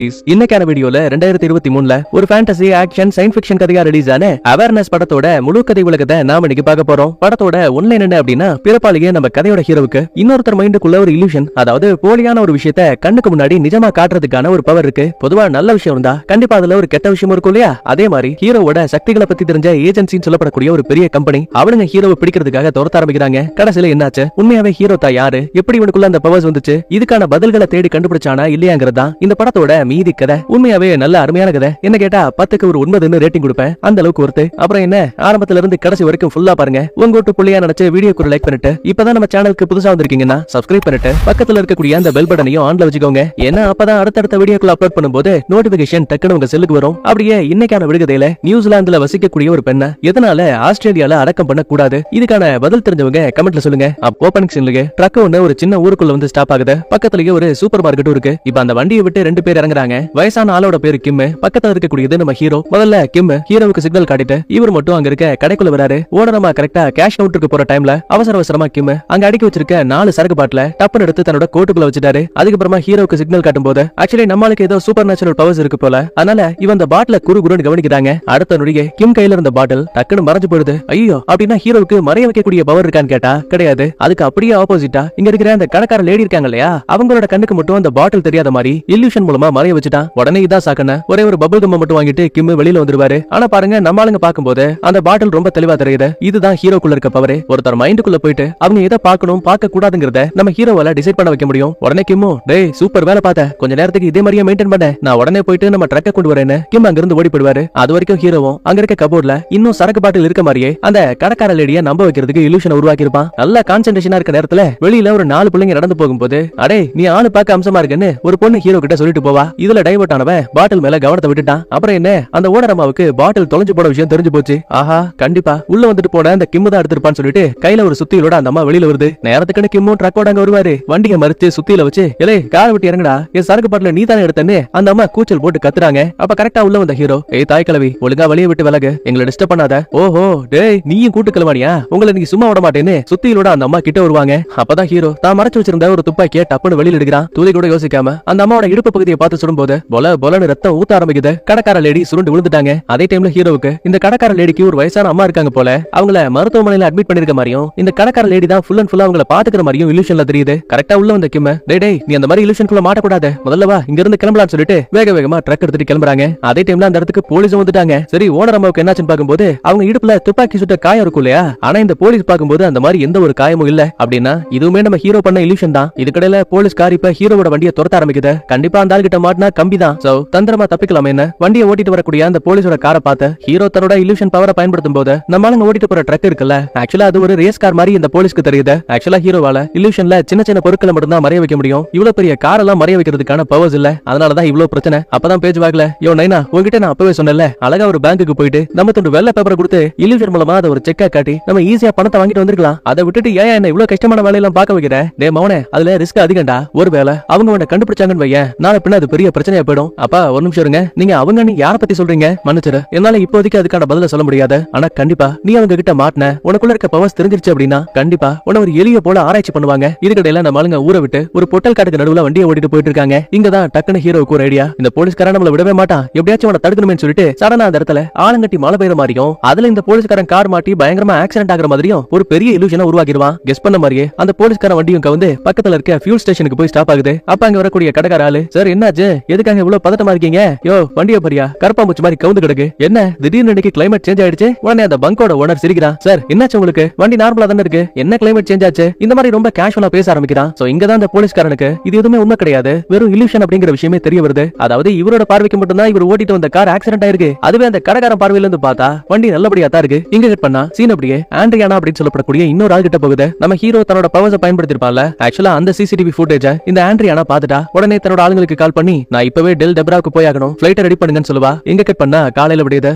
இன்னைக்கான வீடியோல ரெண்டாயிரத்தி இருபத்தி மூணுல ஒரு ஃபேண்டசி ஆக்ஷன் சயின்ஸ் ஃபிக்ஷன் கதையா ரிலீஸ் ஆன அவேர்னஸ் படத்தோட முழு கதை உலகத்தை நாம இன்னைக்கு பார்க்க போறோம். படத்தோட ஒன்லைன் என்ன அப்படின்னா பிறப்பாலேயே நம்ம கதையோட ஹீரோவுக்கு இன்னொருத்தர் மைண்டுக்குள்ள ஒரு இல்யூஷன் அதாவது போலியான ஒரு விஷயத்த கண்ணுக்கு முன்னாடி நிஜமா காட்டுறதுக்கான ஒரு பவர் இருக்கு. பொதுவா நல்ல விஷயம் இருந்தா கண்டிப்பா அதுல ஒரு கெட்ட விஷயம் இருக்கும் இல்லையா? அதே மாதிரி ஹீரோவோட சக்திகளை பத்தி தெரிஞ்ச ஏஜென்சின்னு சொல்லப்படக்கூடிய ஒரு பெரிய கம்பெனி அவனுங்க ஹீரோவை பிடிக்கிறதுக்காக துரத்த ஆரம்பிக்கிறாங்க. கடைசியில என்னாச்சு? உண்மையாவே ஹீரோ தான் யாரு? எப்படி இவனுக்குள்ள அந்த பவர்ஸ் வந்துச்சு? இதுக்கான பதில்களை தேடி கண்டுபிடிச்சானா இல்லையாங்கிறதா இந்த படத்தோட மீதி கதை. உண்மையாவே நல்ல அருமையான கதை. என்ன கேட்டா பத்துக்கு ஒரு ஒன்பதுன்னு ரேட்டிங் கொடுப்பேன். அந்த அளவுக்கு ஒருத்து அப்புறம் என்ன? ஆரம்பத்துல இருந்து கடைசி வரைக்கும் ஃபுல்லா பாருங்க. உங்க வீட்டு புள்ளியா நினைச்சு வீடியோக்கு லைக் பண்ணிட்டு இப்பதான் நம்ம சேனலுக்கு புதுசா வந்திருக்கீங்கன்னா சப்ஸ்கிரைப் பண்ணிட்டு பக்கத்துல இருக்கக்கூடிய அந்த பெல் பட்டனையும் ஆன்ல வச்சுக்கோங்க. ஏன்னா அப்பதான் அடுத்தடுத்த வீடியோக்குள்ள அப்லோட் பண்ணும்போது நோட்டிபிகேஷன் டக்குனு உங்க செல்லுக்கு வரும். அப்படியே இன்னைக்கான விடுகதையில நியூசிலாந்துல வசிக்கக்கூடிய ஒரு பெண்ணை எதனால ஆஸ்திரேலியால அடக்கம் பண்ண கூடாது இதுக்கான பதில் தெரிஞ்சவங்க கமெண்ட்ல சொல்லுங்க. ஓப்பனிங் சீன்லயே ட்ரக் ஒண்ணு ஒரு சின்ன ஊருக்குள்ள வந்து ஸ்டாப் ஆகுது. பக்கத்துலயே ஒரு சூப்பர் மார்க்கெட்டும் இருக்கு. இப்ப அந்த வண்டியை விட்டு ரெண்டு பேர் இறங்குறாங்க. வயசான ஆளோட பேரு கிம் பக்கத்துல இருக்கக்கூடியது நம்ம ஹீரோ. முதல்ல கிம் ஹீரோவுக்கு சிக்னல் காட்டிட்டு இவர் மட்டும் அங்க இருக்க கடைக்குள்ள வராரு. ஓனரமா கரெக்டா கேஷ் கவுண்டருக்கு போற டைம்ல அவசர அவசரமா கிம் அங்க அடிக்க வச்சிருக்க நாலு சரக்கு பாட்டில டப்புன்னு எடுத்து தன்னோட கோட்டுக்குள்ள வச்சுட்டாரு. அதுக்கப்புறமா ஹீரோவுக்கு சிக்னல் காட்டும் போது ஆக்சுவலி நம்மளுக்கு ஏதோ சூப்பர் நேச்சுரல் பவர்ஸ் இருக்கு போல. அதனால இவன் அந்த பாட்டில குறு குருன்னு கவனிக்கிறாங்க. அடுத்த நொடியே கிம் கையில இருந்த பாட்டில் டக்குன்னு மறைஞ்சு போயிடுது. ஐயோ அப்படின்னா ஹீரோவுக்கு மறைய வைக்கக்கூடிய பவர் இருக்கான்னு கேட்டா கிடையாது. அதுக்கு அப்படியே ஆப்போசிட்டா இங்க இருக்கிற அந்த கடைக்கார லேடி இருக்காங்க இல்லையா அவங்களோட கண்ணுக்கு மட்டும் அந்த பாட்டில் தெரியாத மாதிரி illusion மூலமா மறைய வச்சுட்டான். உடனே இதா சாக்கன ஒரே ஒரு பபிள் கம்ப மட்டும் வாங்கிட்டு கிம் வெளியில வந்துருவாரு ஆனா பாருங்க நம்ம ஆளுங்க பாக்கும்போது அந்த பாட்டில் ரொம்ப தெளிவா தெரியுது. இதுதான் ஹீரோக்குள்ள இருக்க பவரே ஒருத்தர் மைண்டுக்குள்ள போயிட்டு அவங்க எதை பார்க்கணும் பார்க்க கூடாதுங்கிறத நம்ம ஹீரோவால டிசைட் பண்ண வைக்க முடியும். உடனே கிம்மு டேய் சூப்பர் வேலை பார்த்த. கொஞ்ச நேரத்துக்கு இதே மாதிரியே மெயின்டைன் பண்ண. நான் உடனே போயிட்டு நம்ம ட்ரக்க கொண்டு வரேன்னு கிம் அங்க இருந்து ஓடி போயிடுவாரு அது வரைக்கும் ஹீரோவும் அங்க இருக்க கபோர்ட்ல இன்னும் சரக்கு பாட்டில் இருக்க மாதிரியே அந்த கடைக்கார லேடிய நம்ப வைக்கிறதுக்கு இலூஷன் உருவாக்கி இருப்பான் நல்ல கான்சென்ட்ரேஷனா இருக்க நேரத்துல வெளியில ஒரு நாலு பிள்ளைங்க நடந்து போகும்போது அடே நீ ஆளு பார்க்க அம்சமா இருக்கன்னு ஒரு பொண்ணு ஹீரோ கிட்ட சொல்லிட்டு போவா. இதுல டைவர்ட் ஆனவன் பாட்டில் மேல கவனத்தை விட்டுட்டான். அப்புறம் என்ன? அந்த ஓனர் அம்மாவுக்கு பாட்டில் தொலைஞ்சு போன விஷயம் தெரிஞ்சு போச்சு. ஆஹா கண்டிப்பா. உள்ள வந்துட்டு போன அந்த கிம்மு தான் எடுத்திருப்பான்னு சொல்லிட்டு கையில ஒரு சுத்தியிலோட அந்த அம்மா வெளியில வருது. நேரத்துக்குன்னு கிம்மும் ட்ரக்கோட அங்க வருவாரு. வண்டியை மறிச்சு சுத்தியில வச்சு இலே கார் விட்டு இறங்குடா. என் சரக்கு பாட்டில நீ தானே எடுத்தேன்னு அந்த அம்மா கூச்சல் போட்டு கத்துறாங்க. அப்ப கரெக்டா உள்ள வந்த ஹீரோ ஏய் தாய் கிழவி ஒழுங்கா வெளிய விட்டு விலகு. எங்களை டிஸ்டர்ப் பண்ணாத. ஓஹோ டேய் நீயும் கூட்டு கிளவானியா உங்களை நீங்க சும்மா விட மாட்டேன்னு சுத்தியிலோட அந்த அம்மா கிட்ட வருவாங்க. அப்பதான் ஹீரோ தான் மறைச்சு வச்சிருந்த ஒரு துப்பாக்கிய டப்புன்னு வெளியில எடுக்கிறான். துளி கூட யோசிக்காம அந்த அம்மாவோட இடுப்பு பகுதியை பார்த்து போது பொல பொலன்னு ரத்தம் ஊத்த ஆரம்பிக்குது. கடைக்கார லேடி சுருண்டு விழுந்துட்டாங்க. அதே டைம்ல ஹீரோவுக்கு இந்த கடைக்கார லேடிக்கு ஒரு வயசான அம்மா இருக்காங்க போல அவங்கள மருத்துவமனையில அட்மிட் பண்ணிருக்க மாதிரியும் இந்த கடைக்கார லேடி தான் ஃபுல் அண்ட் ஃபுல்லா அவங்கள பாத்துக்கிற மாதிரியும் இலூஷன்ல தெரியுது. கரெக்டா உள்ள வந்த கிம்ம டே டே நீ அந்த மாதிரி illusionக்குள்ள மாட்டக்கூடாது. முதல்ல வா இங்க இருந்து கிளம்பலாம்னு சொல்லிட்டு வேக வேகமா ட்ரக் எடுத்துட்டு கிளம்புறாங்க. அதே டைம்ல அந்த இடத்துக்கு போலீஸும் வந்துட்டாங்க. சரி ஓனர் அம்மாவுக்கு என்னாச்சுன்னு பாக்கும்போது அவங்க இடுப்புல துப்பாக்கி சுட்ட காயம் இருக்கும் இல்லையா? ஆனா இந்த போலீஸ் பாக்கும்போது அந்த மாதிரி எந்த ஒரு காயமும் இல்ல. அப்படின்னா இதுவுமே நம்ம ஹீரோ பண்ண இலூஷன் தான். இதுக்கடையில போலீஸ் கார் இப்ப ஹீரோவோட வண்டியை துரத்த ஆரம்பிக்குது. கண்டிப்பா அந்த ஆள் கிட்ட மாட்டினா கம்பி தான் சோ தந்திரமா தப்பிக்கலாம் என்ன? வண்டியை ஓட்டிட்டு வரக்கூடிய அந்த போலீஸோட காரை பார்த்த ஹீரோ தன்னோட illusion பவரை பயன்படுத்தும் போது நம்மளுங்க ஓட்டிட்டு போற ட்ரக் இருக்குல்ல? ஆக்சுவலா அது ஒரு ரேஸ் கார் மாதிரி இந்த போலீஸ்க்கு தெரியுது. ஆக்சுவலா ஹீரோவால illusionல சின்ன சின்ன பொருட்களை மட்டும் தான் மறைய வைக்க முடியும். இவ்வளவு பெரிய கார் எல்லாம் மறைய வைக்கிறதுக்கான பவர்ஸ் இல்ல. அதனாலதான் இவ்வளவு பிரச்சனை. அப்பதான் பேஜ் வாக்கல யோ நைனா உங்ககிட்ட நான் அப்பவே சொன்னேன்ல. அழகா ஒரு பேங்க்குக்கு போயிட்டு நம்ம தொண்டு வெள்ள பேப்பரை கொடுத்து illusion மூலமா அதை ஒரு செக்கா காட்டி நம்ம ஈஸியா பணத்தை வாங்கிட்டு வந்திருக்கலாம். அதை விட்டுட்டு ஏன் என்ன இவ்வளவு கஷ்டமான வேலையெல்லாம் பார்க்க வைக்கிற? டே மௌனே அதுல ரிஸ்க் அதிகம்டா. ஒருவேளை அவங்க உன்னை கண்டுபிடிச்சாங்கன்னு வையேன். நாளை பின்ன அது பெரிய பிரச்சனையா போயிடும். அப்பா ஒரு நிமிஷம் இருங்க. நீங்க அவங்க யார பத்தி சொல்றீங்க? மன்னிச்சிரு என்னால இப்போதைக்கு அதுக்கான பதில சொல்ல முடியாது. ஆனா கண்டிப்பா நீ அவங்க கிட்ட மாட்டின உனக்குள்ள இருக்க பவர்ஸ் தெரிஞ்சிருச்சு அப்படின்னா கண்டிப்பா உன ஒரு எளிய போல ஆராய்ச்சி பண்ணுவாங்க. இதுக்கடையில நம்ம ஆளுங்க ஊரை விட்டு ஒரு பொட்டல் காட்டுக்கு நடுவுல வண்டியை ஓட்டிட்டு போயிட்டு இருக்காங்க. இங்கதான் டக்குனு ஹீரோவுக்கு ஒரு ஐடியா இந்த போலீஸ்காரன் நம்மள விடவே மாட்டான். எப்படியாச்சும் அவனை தடுக்கணுமே சொல்லிட்டு சடனா அந்த இடத்துல ஆலங்கட்டி மழை பெய்யுற மாதிரியும் அதுல இந்த போலீஸ்காரன் கார் மாட்டி பயங்கரமா ஆக்சிடென்ட் ஆகுற மாதிரியும் ஒரு பெரிய இலூஷனை உருவாக்கிடுவான். கெஸ் பண்ண மாதிரியே அந்த போலீஸ்காரன் வண்டியும் கவுந்து பக்கத்துல இருக்க ஃபியூல் ஸ்டேஷனுக்கு போய் ஸ்டாப் ஆகுது. அப்ப அங்க வரக்கூடிய கடைக்கார ஆளு சார் என்னாச்சு? எதுக்காக இவ்வளவு பதட்டமா இருக்கீங்க? யோ வண்டிய பரியா. கருப்பாம்பூச்சி மாதிரி கவுந்து கிடக்கு. என்ன? திடீர்னு இன்னைக்கு கிளைமேட் சேஞ்ச் ஆயிடுச்சு? உடனே அந்த பங்கோட ஓனர் சிரிக்கிறான். சார் என்னாச்சு உங்களுக்கு? வண்டி நார்மலா தானே இருக்கு. என்ன கிளைமேட் சேஞ்ச் ஆச்சு? இந்த மாதிரி ரொம்ப கேஷுவலா பேச ஆரம்பிக்கிறான். சோ இங்க தான் அந்த போலீஸ்காரனுக்கு இது எதுவுமே உண்மை கிடையாது. வெறும் illusion அப்படிங்கிற விஷயமே தெரிய வருது. அதாவது இவரோட பார்வைக்கு மட்டும்தான் இவர் ஓட்டிட்டு வந்த கார் ஆக்சிடென்ட் ஆயிருக்கு. அதுவே அந்த கடைக்காரன் பார்வையில இருந்து பார்த்தா வண்டி நல்லபடியா தான் இருக்கு. இங்க கட் பண்ணா சீன் அப்படியே ஆண்ட்ரியானா அப்படின்னு சொல்லப்படக்கூடிய இன்னொரு ஆள் கிட்ட போகுது. நம்ம ஹீரோ தன்னோட பவர்ஸை பயன்படுத்திருப்பான்ல ஆக்சுவலா அந்த சிசிடிவி ஃபுட்டேஜ இந்த ஆண்ட்ரியானா பாத்துட்டா உடனே தன்னோட ஆளுங்களுக்கு கால் பண்ணி நான் இப்பவே டெல் டெப்ராவுக்கு போய் ஆகணும் ஃபிளைட்டை ரெடி பண்ணுங்கன்னு சொல்லுவா. எங்க கட் பண்ணா? காலையில விடியது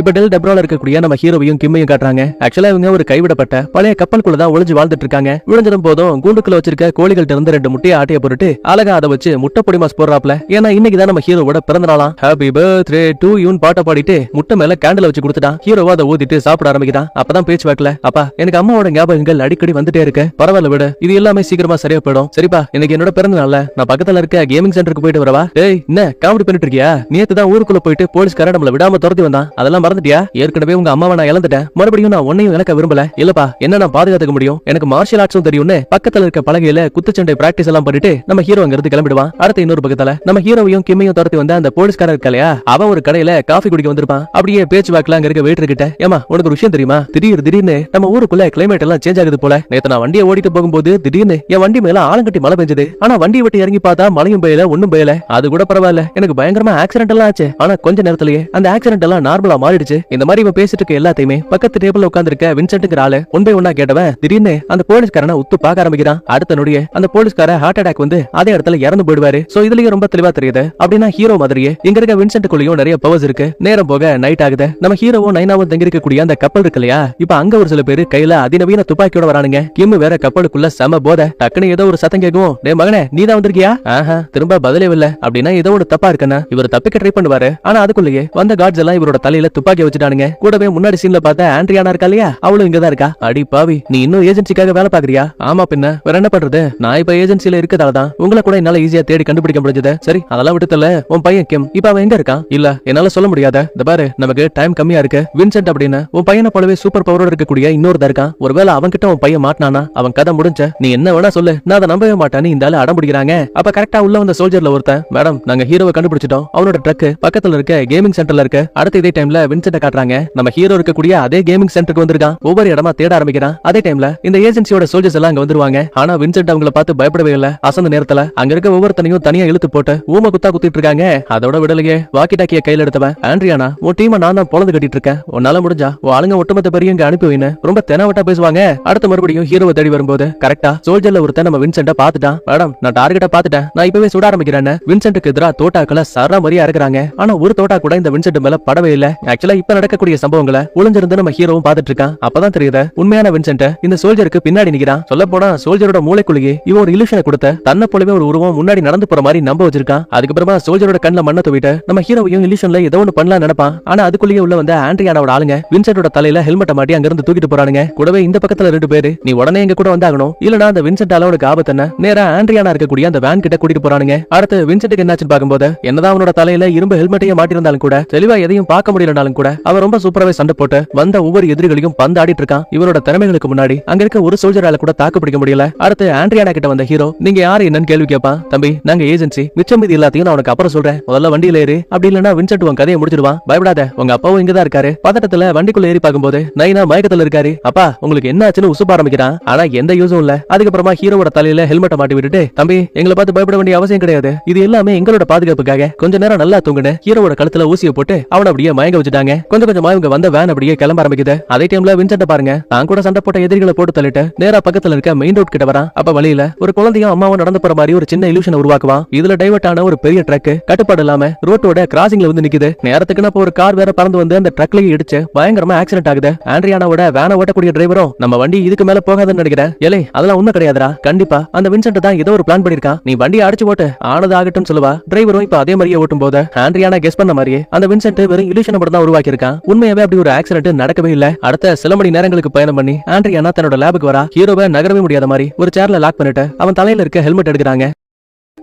இப்ப டெல் டெப்ரோல இருக்கக்கூடிய நம்ம ஹீரோவையும் கிம்மையும் காட்டுறாங்க. ஆக்சுவலா இவங்க ஒரு கைவிடப்பட்ட பழைய கப்பலுக்குள்ள தான் ஒளிஞ்சு வாழ்ந்துட்டு இருக்காங்க. விழுந்ததும் போதும் கூண்டுக்குள்ள வச்சிருக்க கோழிகள்ட்ட இருந்து ரெண்டு முட்டையை ஆட்டிய போட்டுட்டு அழகா அதை வச்சு முட்டை பொடி மாஸ் போடுறாப்ல ஏன்னா இன்னைக்கு தான் நம்ம ஹீரோவோட பிறந்த நாளாம். ஹாப்பி பர்த்டே டூ யூன் பாட்டை பாடிட்டு முட்டை மேல கேண்டில் வச்சு கொடுத்துட்டான். ஹீரோவா அதை ஊதிட்டு சாப்பிட ஆரம்பிக்கிறான். அப்பதான் பேச்சு வாக்கல. அப்பா எனக்கு அம்மாவோட ஞாபகங்கள் அடிக்கடி வந்துட்டே இருக்கு. பரவாயில்ல விடு. இது எல்லாமே சீக்கிரமா சரியா போயிடும். சரிப்பா எனக்கு என்னோட பிறந்த நாள்ல நான் பக்கத்துல இருக்க கேமிங் சென்டருக்கு போயிட்டு வரவா? டேய் என்ன காமெடி பண்ணிட்டு இருக்கியா? நேத்து தான் ஊருக்குள்ள போயிட்டு போலீஸ்கார நம்மள விடாம துரத்தி வந்தான். அதெல்லாம் மறந்துட்டியா? ஏற்கனவே உங்க அம்மாவை நான் இழந்துட்டேன். மறுபடியும் நான் உன்னையும் இழக்க விரும்பல. இல்லப்பா என்ன நான் பாதுகாத்துக்க முடியும்? எனக்கு மார்ஷியல் ஆர்ட்ஸும் தெரியும்னு பக்கத்துல இருக்க பலகையில குத்துச்சண்டை பிராக்டிஸ் எல்லாம் பண்ணிட்டு நம்ம ஹீரோ அங்க இருந்து கிளம்பிடுவான். அடுத்த இன்னொரு பக்கத்துல நம்ம ஹீரோவையும் கிம்மையும் துரத்தி வந்த அந்த போலீஸ்காரர் இருக்கலையா அவன் ஒரு கடையில காஃபி குடிக்க வந்திருப்பான். அப்படியே பேச்சு வாக்குல அங்க இருக்க வெயிட்டர் கிட்ட ஏமா உனக்கு ஒரு விஷயம் தெரியுமா? திடீர் திடீர்னு நம்ம ஊருக்குள்ள கிளைமேட் எல்லாம் சேஞ்ச் ஆகுது போல. நேத்து நான் வண்டியை ஓடிட்டு போகும்போது திடீர்னு என் வண்டி மேல ஆலங்கட்டி மழை பெஞ்சது. ஆனா வண்டி விட்டு இறங்கி பார்த்தா மழையும் பெய்யல ஒண்ணும் பெய்யல. அது கூட பரவாயில்ல. எனக்கு பயங்கரமா ஆக்சிடென்ட் எல்லாம் ஆச்சு. ஆனா கொஞ்ச நேரத்திலேயே அந்த ஆக்சிடென்ட் எல்லாம் நார்மலா மாறிடுச்சு. இந்த மாதிரி இவன் பேசிட்டு இருக்க எல்லாத்தையுமே பக்கத்து டேபிள்ல உட்காந்துருக்க வின்சென்ட்ங்கிற ஆளு ஒன் பை ஒன்னா கேட்டவன் திடீர்னு அந்த போலீஸ்காரனை உத்து பார்க்க ஆரம்பிக்கிறான். அடுத்த நொடிய அந்த போலீஸ்கார ஹார்ட் அட்டாக் வந்து அதே இடத்துல இறந்து போயிடுவாரு. சோ இதுலயே ரொம்ப தெளிவா தெரியுது. அப்படின்னா ஹீரோ மாதிரியே இங்க இருக்க வின்சென்ட்டுக்குள்ளயும் நிறைய பவர்ஸ் இருக்கு. நேரம் போக நைட் ஆகுது. நம்ம ஹீரோவும் நைனாவும் தங்கி இருக்கக்கூடிய அந்த கப்பல் இருக்கு இல்லையா? இப்ப அங்க ஒரு சில பேரு கையில அதிநவீன துப்பாக்கியோட வரானுங்க. கிம் வேற கப்பலுக்குள்ள செம போத. டக்குன்னு ஏதோ ஒரு சத்தம் கேட்கும். டே மகனே நீ தான் வந்திருக்கியா? ஆஹா திரும்ப பதிலே இல்ல அப்படின்னா ஏதோ ஒரு தப்பா இருக்கனா இவர் தப்பிக்க ட்ரை பண்ணுவாரு. ஆனா அதுக்குள்ளேயே வந்த காட்ஸ் எல்லாம் இவரோட தலையில துப்பாக்கி வச்சுட்டானுங்க. கூடவே முன்னாடி சீன்ல பார்த்த ஆண்ட்ரியானா இருக்கா இல்லையா? அவளும் இங்கதான் இருக்கா. அடி பாவி நீ இன்னும் ஏஜென்சிக்காக வேலை பாக்குறியா ஆமா பின்ன வேற என்ன பண்றது? நான் இப்ப ஏஜென்சில இருக்கதால தான் உங்களை கூட என்னால ஈஸியா தேடி கண்டுபிடிக்க முடிஞ்சது. சரி அதெல்லாம் விட்டுத்தல உன் பையன் கிம். இப்ப அவன் எங்க இருக்கான்? இல்ல என்னால சொல்ல முடியாத? இந்த பாரு நமக்கு டைம் கம்மியா இருக்கு. வின்சென்ட் அப்படின்னு உன் பையனை போலவே சூப்பர் பவரோட இருக்கக்கூடிய இன்னொருதா இருக்கான். ஒருவேளை அவன் கிட்ட உன் பையன் மாட்டினானா அவன் கதை முடிஞ்ச நீ என்ன வேணா சொல்லு. நான் அதை நம்பவே மாட்டான்னு இந்த ஆளு அடம்பிடிக்கிறாங்க அப்ப கரெக்டா உள்ள வந்த சோல்ஜர்ல ஒருத்தன் மேடம் நாங்க ஹீரோவை கண்டுபிடிச்சிட்டோம். அவனோட ட்ரக் பக்கத்துல இருக்க கேமிங் சென்டர்ல இருக்கு. அடுத்த இதே டைம்ல வின்சென்ட காட்டுறாங்க. நம்ம ஹீரோ இருக்கக்கூடிய அதே கேமிங் சென்டருக்கு வந்திருக்கான். ஒவ்வொரு இடமா தேட ஆரம்பிக்கிறான். அதே டைம்ல இந்த ஏஜென்சியோட சோல்ஜர்ஸ் எல்லாம் அங்க வந்துருவாங்க. ஆனா வின்சென்ட் அவங்கள பார்த்து பயப்படவே இல்ல. அசந்த நேரத்துல அங்க இருக்க ஒவ்வொருத்தனையும் தனியா இழுத்து போட்டு ஊம குத்தா குத்திட்டு இருக்காங்க. அதோட விடலையே வாக்கி டாக்கிய கையில எடுத்தவன். ஆண்ட்ரியானா உன் டீமை நான் தான் பொழந்து கட்டிட்டு இருக்கேன். உன்னால முடிஞ்சா உன் ஆளுங்க ஒட்டுமொத்த பெரிய இங்க அனுப்பி வைன்னு ரொம்ப தெனாவட்டா பேசுவாங்க. அடுத்த மறுபடியும் ஹீரோவை தேடி வரும்போது கரெக்டா சோல்ஜர்ல ஒருத்தன் நம்ம வின்சென்ட பாத்துட்டான் மேடம் நான் டார்கெட்டா பாத்துட்டேன் நான் இப்பவே சுட ஆரம்பிக்கிறேன் வின்சென்ட்டுக்கு எதிராக தோட்டாக்களை சரா மாதிரியா இருக்கிறாங்க ஆனா ஒரு தோட்டா கூட இந்த வின்சென்ட் மேல படவே இல்ல. ஆக்சுவலா இப்ப நடக்கக்கூடிய சம்பவங்களை ஒளிஞ்சிருந்து நம்ம ஹீரோவும் பாத்துட்டு இருக்கான் அப்பதான் தெரியுது உண்மையான வின்சென்ட் இந்த சோல்ஜருக்கு பின்னாடி நிக்கிறான். சொல்ல போனா சோல்ஜரோட மூளைக்குள்ளேயே இவன் ஒரு இலுஷனை கொடுத்த தன்னை போலவே ஒரு உருவம் முன்னாடி நடந்து போற மாதிரி நம்ப வச்சிருக்கான். அதுக்கப்புறமா சோல்ஜரோட கண்ணில் மண்ணை தூவிட்டு நம்ம ஹீரோவையும் இலுஷன்ல ஏதோ ஒண்ணு பண்ணலாம் நினைப்பான். ஆனா அதுக்குள்ளேயே உள்ள வந்த ஆண்ட்ரியானோட ஆளுங்க வின்சென்ட்டோட தலையில ஹெல்மெட்டை மாட்டி அங்க இருந்து தூக்கிட்டு போறானுங்க. கூடவே இந்த பக்கத்துல ரெண்டு பேரு நீ உடனே எங்க கூட வந்தாகணும். இல்லனா அந்த வின்சென்ட் உனக்கு ஆபத்து என்ன நேரா ஆண்ட்ரியானா இருக்கக்கூடிய அந்த வேன் கிட்ட கூட்டிட்டு போறானுங்க. அடுத்து வின்சென்ட்டுக்கு என்னாச்சுன்னு பாக்கும்போது என்னதான் அவனோட தலையில இரும்பு ஹெல்மெட்டையே மாட்டிருந்தாலும் கூட தெளிவா எதையும் பார்க்க இருந்தாலும் கூட அவன் ரொம்ப சூப்பராவே சண்டை போட்டு வந்த ஒவ்வொரு எதிரிகளையும் பந்தாடிட்டு இருக்கான். இவரோட திறமைகளுக்கு முன்னாடி அங்க இருக்க ஒரு சோல்ஜரால கூட தாக்கு பிடிக்க முடியல. அடுத்து ஆண்ட்ரியானா கிட்ட வந்த ஹீரோ நீங்க யாரு என்னன்னு கேள்வி கேட்பான் தம்பி நாங்க ஏஜென்சி மிச்சம் மீதி எல்லாத்தையும் நான் உனக்கு அப்புறம் சொல்றேன். முதல்ல வண்டியில ஏறு. அப்படி இல்லனா வின்சென்ட் உன் கதையை முடிச்சிடுவான். பயப்படாத உங்க அப்பாவும் இங்கதான் இருக்காரு. பதட்டத்துல வண்டிக்குள்ள ஏறி பார்க்கும்போது நைனா மயக்கத்துல இருக்காரு. அப்பா உங்களுக்கு என்ன ஆச்சுன்னு உசுப்ப ஆரம்பிக்கிறான். ஆனா எந்த யூஸும் இல்ல. அதுக்கப்புறமா ஹீரோவோட தலையில ஹெல்மெட்டை மாட்டி விட்டுட்டு தம்பி எங்களை பார்த்து பயப்பட வேண்டிய அவசியம் கிடையாது. இது எல்லாமே எங்களோட பாதுகாப்புக்காக. கொஞ்ச நேரம் நல்லா தூங்குன ஹீரோவோட கழுத்துல ஊசியை போட்டு அவன அப்படியே மயங்க வச்சுட்டாங்க கொஞ்சம் கொஞ்சமா இவங்க வந்த வேன் அப்படியே கிளம்ப ஆரம்பிக்குது. அதே டைம்ல வின்சென்ட பாருங்க. தான் கூட சண்டை போட்ட எதிரிகளை போட்டு தள்ளிட்டு நேரா பக்கத்துல இருக்க மெயின் ரோட் கிட்ட வரான். அப்ப வழியில ஒரு குழந்தையும் அம்மாவும் நடந்து போற மாதிரி ஒரு சின்ன இலூஷன் உருவாக்குவான். இதுல டைவர்ட் ஆன ஒரு பெரிய ட்ரக் கட்டுப்பாடு இல்லாம ரோட்டோட கிராசிங்ல வந்து நிக்குது. நேரத்துக்கு அப்ப ஒரு கார் வேற பறந்து வந்து அந்த ட்ரக்லயே இடிச்சு பயங்கரமா ஆக்சிடென்ட் ஆகுது. ஆண்ட்ரியானாவோட வேன ஓட்டக்கூடிய டிரைவரும் நம்ம வண்டி இதுக்கு மேல போகாதுன்னு நினைக்கிறேன். ஏலே அதெல்லாம் ஒண்ணு கிடையாதுடா. கண்டிப்பா அந்த வின்சென்ட் தான் ஏதோ ஒரு பிளான் பண்ணிருக்கான். நீ வண்டி அடிச்சு ஓட்டு. ஆனது ஆகட்டும் சொல்லுவா டிரைவரும் இப்ப அதே மாதிரியே ஓட்டும் போது ஆண்ட்ரியானா கெஸ் பண்ண மாதிரியே அந்த வின்சென்ட் வெறும் இலூஷன் மட்டும் தான் உருவாக்கியிருக்கான். உண்மையாவே அப்படி ஒரு ஆக்சிடென்ட் நடக்கவே இல்ல. அடுத்த சில மணி நேரங்களுக்கு பயணம் பண்ணி ஆண்ட்ரியானா தன்னோட லேபுக்கு வரா. ஹீரோவை நகரவே முடியாத மாதிரி ஒரு சேர்ல லாக் பண்ணிட்டு அவன் தலையில இருக்க ஹெல்மெட் எடுக்கிறாங்க.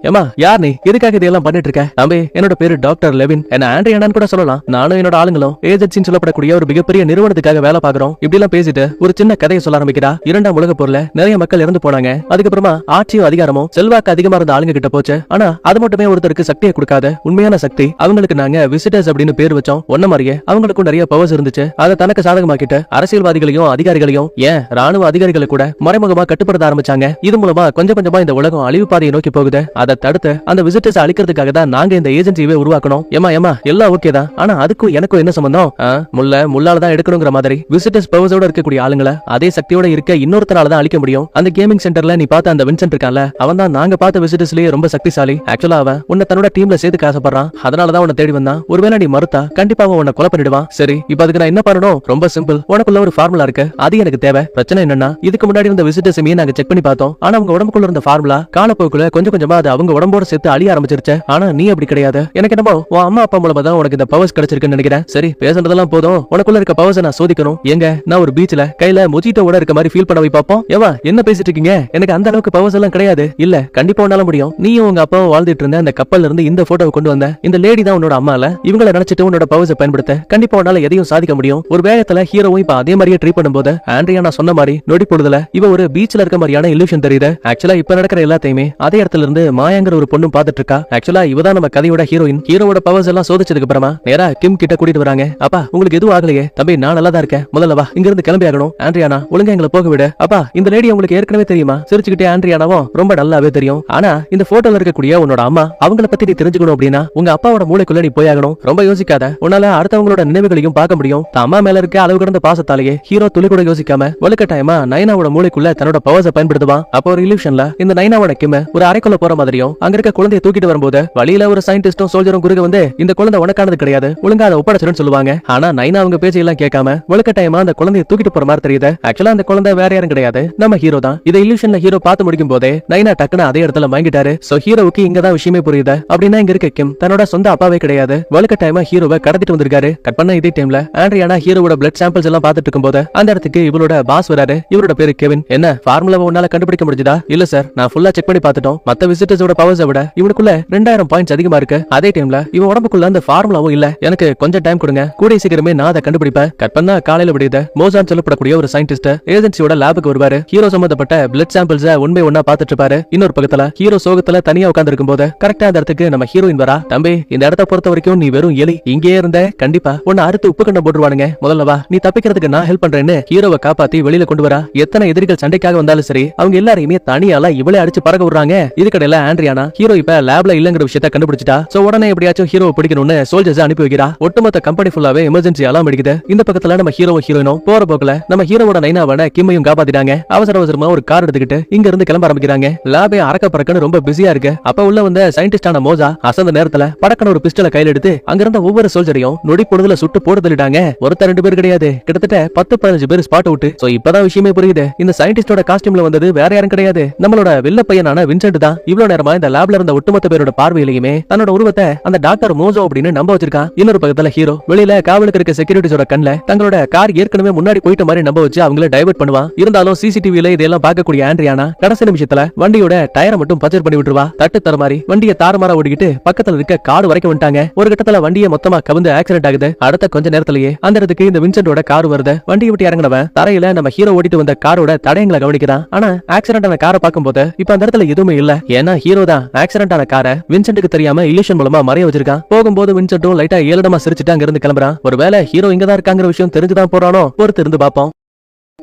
ஏமா யார் நீ? எதுக்காக இதெல்லாம் பண்ணிட்டு இருக்க தம்பி என்னோட பேரு டாக்டர் லெவின். என்ன ஆண்ட்ரியானான்னு கூட சொல்லலாம். நானும் என்னோட ஆளுங்களும் ஏஜென்சின்னு சொல்லப்படக்கூடிய ஒரு மிகப்பெரிய நிறுவனத்துக்காக வேலை பாக்குறோம் இப்படி எல்லாம் பேசிட்டு ஒரு சின்ன கதையை சொல்ல ஆரம்பிக்கிறா. இரண்டாம் உலக போர்ல நிறைய மக்கள் இறந்து போனாங்க. அதுக்கப்புறமா ஆட்சியும் அதிகாரமும் செல்வாக்கு அதிகமா இருந்த ஆளுங்க கிட்ட போச்சு. ஆனா அது மட்டுமே ஒருத்தருக்கு சக்தியை கொடுக்காத உண்மையான சக்தி. அவங்களுக்கு நாங்க விசிட்டர்ஸ் அப்படின்னு பேர் வச்சோம். ஒன்ன மாதிரியே அவங்களுக்கும் நிறைய பவர்ஸ் இருந்துச்சு. அதை தனக்கு சாதகமாக்கிட்டு அரசியல்வாதிகளையும் அதிகாரிகளையும் ஏன் ராணுவ அதிகாரிகளை கூட மறைமுகமா கட்டுப்படுத்த ஆரம்பிச்சாங்க. இது மூலமா கொஞ்சம் கொஞ்சமா இந்த உலகம் அழிவு பாதையை நோக்கி போகுது. அத அதை தடுத்து அந்த விசிட்டர்ஸ் அழிக்கிறதுக்காக தான் நாங்க இந்த ஏஜென்சியவே உருவாக்கணும். ஏமா ஏமா எல்லாம் ஓகே தான். ஆனா அதுக்கும் எனக்கும் என்ன சம்பந்தம்? முல்ல முள்ளால தான் எடுக்கணுங்கிற மாதிரி விசிட்டர்ஸ் பவர்ஸோட இருக்கக்கூடிய ஆளுங்களை அதே சக்தியோட இருக்க இன்னொருத்தனால தான் அழிக்க முடியும். அந்த கேமிங் சென்டர்ல நீ பார்த்த அந்த வின்சென்ட் இருக்கான்ல அவன் தான் நாங்க பார்த்த விசிட்டர்ஸ்லயே ரொம்ப சக்திசாலி. ஆக்சுவலா அவன் உன்னை தன்னோட டீம்ல சேர்த்து ஆசைப்படுறான் அதனால தான் உன்னை தேடி வந்தான். ஒருவேளை நீ மறுத்தா கண்டிப்பா அவன் உன்னை கொலை பண்ணிடுவான். சரி இப்ப அதுக்கு நான் என்ன பண்ணணும்? ரொம்ப சிம்பிள் உனக்குள்ள ஒரு ஃபார்முலா இருக்கு. அது எனக்கு தேவை. பிரச்சனை என்னன்னா இதுக்கு முன்னாடி இருந்த மீன் நாங்க செக் பண்ணி பார்த்தோம். ஆனா அவங்க உடம்புக்குள்ள இருந்த ஃபார்முலா காலப்போக்குல கொஞ்சம் கொஞ்சமா அது அவங்க உடம்போட சேர்த்து அழிய ஆரம்பிச்சிருச்ச. ஆனா நீ அப்படி கிடையாது. எனக்கு என்னமோ உன் அம்மா அப்பா மூலமா தான் உனக்கு இந்த பவர்ஸ் கிடைச்சிருக்குன்னு நினைக்கிறேன். சரி பேசுறதெல்லாம் போதும். உனக்குள்ள இருக்க பவர்ஸ் நான் சோதிக்கணும். எங்க? நான் ஒரு பீச்ல கையில முஜிட்டோட இருக்க மாதிரி ஃபீல் பண்ண போய் பாப்போம் ஏவா என்ன பேசிட்டு இருக்கீங்க? எனக்கு அந்த அளவுக்கு பவர்ஸ் எல்லாம் கிடையாது. இல்ல கண்டிப்பா உன்னால முடியும். நீயும் உங்க அப்பாவும் வாழ்ந்துட்டு இருந்த அந்த கப்பல்ல இருந்து இந்த போட்டோவை கொண்டு வந்த இந்த லேடி தான் உன்னோட அம்மால. இவங்கள நினைச்சிட்டு உன்னோட பவர்ஸை பயன்படுத்த கண்டிப்பா உன்னால எதையும் சாதிக்க முடியும். ஒரு வேகத்துல ஹீரோவும் இப்ப அதே மாதிரியே ட்ரீட் பண்ணும்போது ஆண்ட்ரியா நான் சொன்ன மாதிரி நொடி பொழுதுல இவ ஒரு பீச்ல இருக்க மாதிரியான illusion தெரியுது. ஆக்சுவலா இப்ப நடக்கிற எல்லாத்தையுமே அதே இடத்துல இருந்து மாயாங்கிற ஒரு பொண்ணும் பாத்துட்டு இருக்கா ஆக்சுவலா இவ தான் நம்ம கதையோட ஹீரோயின் ஹீரோட பவர்ஸ் எல்லாம் சோதிச்சதுக்கு அப்புறமா நேரா கிம் கிட்ட கூட்டிட்டு வராங்க. அப்பா உங்களுக்கு எதுவும் ஆகலையே? தம்பி நான் நல்லா தான் இருக்கேன். முதல்ல வா இங்க இருந்து கிளம்பி ஆகணும். ஆண்ட்ரியானா ஒழுங்கா எங்களை போக விடு. அப்பா இந்த லேடி உங்களுக்கு ஏற்கனவே தெரியுமா? சிரிச்சுக்கிட்டே ஆண்ட்ரியானாவும் ரொம்ப நல்லாவே தெரியும். ஆனா இந்த போட்டோல இருக்கக்கூடிய உன்னோட அம்மா அவங்கள பத்தி நீ தெரிஞ்சுக்கணும் அப்படின்னா உங்க அப்பாவோட மூளைக்குள்ள நீ போயாகணும் ரொம்ப யோசிக்காத. உன்னால அடுத்தவங்களோட நினைவுகளையும் பார்க்க முடியும். அம்மா மேல இருக்க அளவு கடந்த பாசத்தாலேயே ஹீரோ துளி கூட யோசிக்காம வலுக்கட்டாயமா நைனாவோட மூளைக்குள்ள தன்னோட பவர்ஸை பயன்படுத்துவான். அப்போ ஒரு இல்யூஷன்ல இந்த நைனாவோட கிம்ம ஒரு அரைக்குள்ள போற மாதிரி மாதிரியும் அங்க இருக்க குழந்தைய தூக்கிட்டு வரும்போது வழியில ஒரு சயின்டிஸ்டும் சோல்ஜரும் குறுக்க வந்து இந்த குழந்தை உனக்கானது கிடையாது. ஒழுங்கா அதை ஒப்படைச்சிருன்னு சொல்லுவாங்க. ஆனா நைனா அவங்க பேச்சையெல்லாம் கேட்காம வலுக்கட்டாயமா அந்த குழந்தைய தூக்கிட்டு போற மாதிரி தெரியுது. ஆக்சுவலா அந்த குழந்தை வேற யாரும் கிடையாது. நம்ம ஹீரோ தான். இதை இல்லூஷன்ல ஹீரோ பார்த்து முடிக்கும் போதே நைனா டக்குனு அதே இடத்துல வாங்கிட்டாரு சோ ஹீரோவுக்கு இங்கதான் விஷயமே புரியுது. அப்படின்னா இங்க இருக்க கிம் தன்னோட சொந்த அப்பாவே கிடையாது. வலுக்கட்டாயமா ஹீரோவை கடத்திட்டு வந்திருக்காரு. கட் பண்ண இதே டைம்ல ஆண்ட்ரியானா ஹீரோவோட பிளட் சாம்பிள்ஸ் எல்லாம் பார்த்துட்டு இருக்கும்போது அந்த இடத்துக்கு இவளோட பாஸ் வராரு. இவரோட பேரு கெவின். என்ன ஃபார்முலாவை உன்னால கண்டுபிடிக்க முடிஞ்சதா? இல்ல சார் நான் ஃபுல்லா செக் பண்ணி பார்த்துட்டோம். மத்த விசிட்டர்ஸோட பவர்ஸை விட இவனுக்குள்ள ரெண்டாயிரம் பாயிண்ட்ஸ் அதிகமா இருக்கு. அதே டைம்ல இவன் உடம்புக்குள்ள அந்த ஃபார்முலாவும் இல்ல. எனக்கு கொஞ்சம் டைம் கொடுங்க. கூடிய சீக்கிரமே நான் அதை கண்டுபிடிப்பேன். கட் பண்ணா காலையில விடுத. மோசான் சொல்லப்படக்கூடிய ஒரு சயின்டிஸ்ட் ஏஜென்சியோட லேபுக்கு வருவாரு. ஹீரோ சம்பந்தப்பட்ட பிளட் சாம்பிள்ஸ் உண்மை ஒன்னா பாத்துட்டு இருப்பாரு. இன்னொரு பக்கத்துல ஹீரோ சோகத்துல தனியா உட்கார்ந்து இருக்கும்போது கரெக்டா அந்த இடத்துக்கு நம்ம ஹீரோயின் வரா? தம்பி இந்த இடத்த பொறுத்த வரைக்கும் நீ வெறும் எலி. இங்கே இருந்த கண்டிப்பா உன்னை அறுத்து உப்பு கண்டம் போட்டுருவானுங்க. முதல்ல வா. நீ தப்பிக்கிறதுக்கு நான் ஹெல்ப் பண்றேன்னு ஹீரோவை காப்பாத்தி வெளியில கொண்டு வரா. எத்தனை எதிரிகள் சண்டைக்காக வந்தாலும் சரி அவங்க எல்லாரையுமே தனியால இவளே அடிச்சு பறக்க விடுறாங்க. இதுக்கடையில ஆண்ட்ரியானா ஹீரோ இப்ப லேப்ல இல்லங்கிற விஷயத்த கண்டுபிடிச்சிட்டா. சோ உடனே எப்படியாச்சும் ஹீரோ பிடிக்கணும்னு சோல்ஜர்ஸ் அனுப்பி வைக்கிறா. ஒட்டுமொத்த கம்பெனி ஃபுல்லாவே எமர்ஜென்சி அலாம் அடிக்குது. இந்த பக்கத்துல நம்ம ஹீரோ ஹீரோயினும் போற போக்குல நம்ம ஹீரோவோட நைனாவன கிம்மையும் காப்பாத்திட்டாங்க. அவசர அவசரமா ஒரு கார் எடுத்துக்கிட்டு இங்க இருந்து கிளம்ப ஆரம்பிக்கிறாங்க. லேபே அறக்க பறக்கன்னு ரொம்ப பிஸியா இருக்கு. அப்ப உள்ள வந்த சயின்டிஸ்டான மோசா அசந்த நேரத்துல படக்கன ஒரு பிஸ்டலை கையில எடுத்து அங்க இருந்த ஒவ்வொரு சோல்ஜரையும் நொடி பொழுதுல சுட்டு போட தள்ளிட்டாங்க. ஒருத்தர் ரெண்டு பேர் கிடையாது. கிட்டத்தட்ட பத்து பதினஞ்சு பேர் ஸ்பாட் அவுட் சோ இப்பதான் விஷயமே புரியுது. இந்த சயின்டிஸ்டோட காஸ்டியூம்ல வந்தது வேற யாரும் கிடையாது. நம்மளோட வில்ல பையனான வின்சென்ட் தான். இவ்வளவு நேரம் இந்த லேப்ல இருந்த ஒட்டுமொத்த பேரோட பார்வையிலையுமே தன்னோட உருவத்தை அந்த டாக்டர் மோசோ அப்படின்னு நம்ப வச்சிருக்கான். இன்னொரு பக்கத்துல ஹீரோ வெளியில காவலுக்கு இருக்க செக்யூரிட்டிஸோட கண்ணுல தங்களோட கார் ஏற்கனவே முன்னாடி போயிட்ட மாதிரி நம்ப வச்சு அவங்கள டைவர்ட் பண்ணுவான். இருந்தாலும் சிசிடிவில இதெல்லாம் பார்க்கக்கூடிய ஆண்ட்ரியானா கடைசி நிமிஷத்துல வண்டியோட டயரை மட்டும் பஞ்சர் பண்ணி விட்டுருவா. தட்டு தர மாதிரி வண்டியை தாறுமாறா ஓடிக்கிட்டு பக்கத்துல இருக்க காடு வரைக்கும் வந்துட்டாங்க. ஒரு கட்டத்துல வண்டியை மொத்தமா கவிந்து ஆக்சிடென்ட் ஆகுது. அடுத்த கொஞ்ச நேரத்திலேயே அந்த இடத்துக்கு இந்த வின்சென்டோட கார் வருது. வண்டியை விட்டு இறங்கினவன் தரையில நம்ம ஹீரோ ஓடிட்டு வந்த காரோட தடயங்களை கவனிக்கிறான். ஆனா ஆக்சிடென்ட் ஆன காரை பார்க்கும்போது இப்ப அந்த இடத்துல எதுவுமே இல்ல. ஏன்னா ஹீரோ தான். ஆக்சிடென்ட் ஆன காரை வின்சென்ட்டுக்கு தெரியாம இலியூஷன் மூலமா மறைய வச்சிருக்கான். போகும்போது வின்சென்ட்டும் லைட்டா ஏழடமா சிரிச்சுட்டு அங்க இருந்து கிளம்புறான். ஒருவேளை ஹீரோ இங்க தான் இருக்காங்கிற விஷயம் தெரிஞ்சுதான் போறானோ? பொறுத்து இருந்து பாப்போம்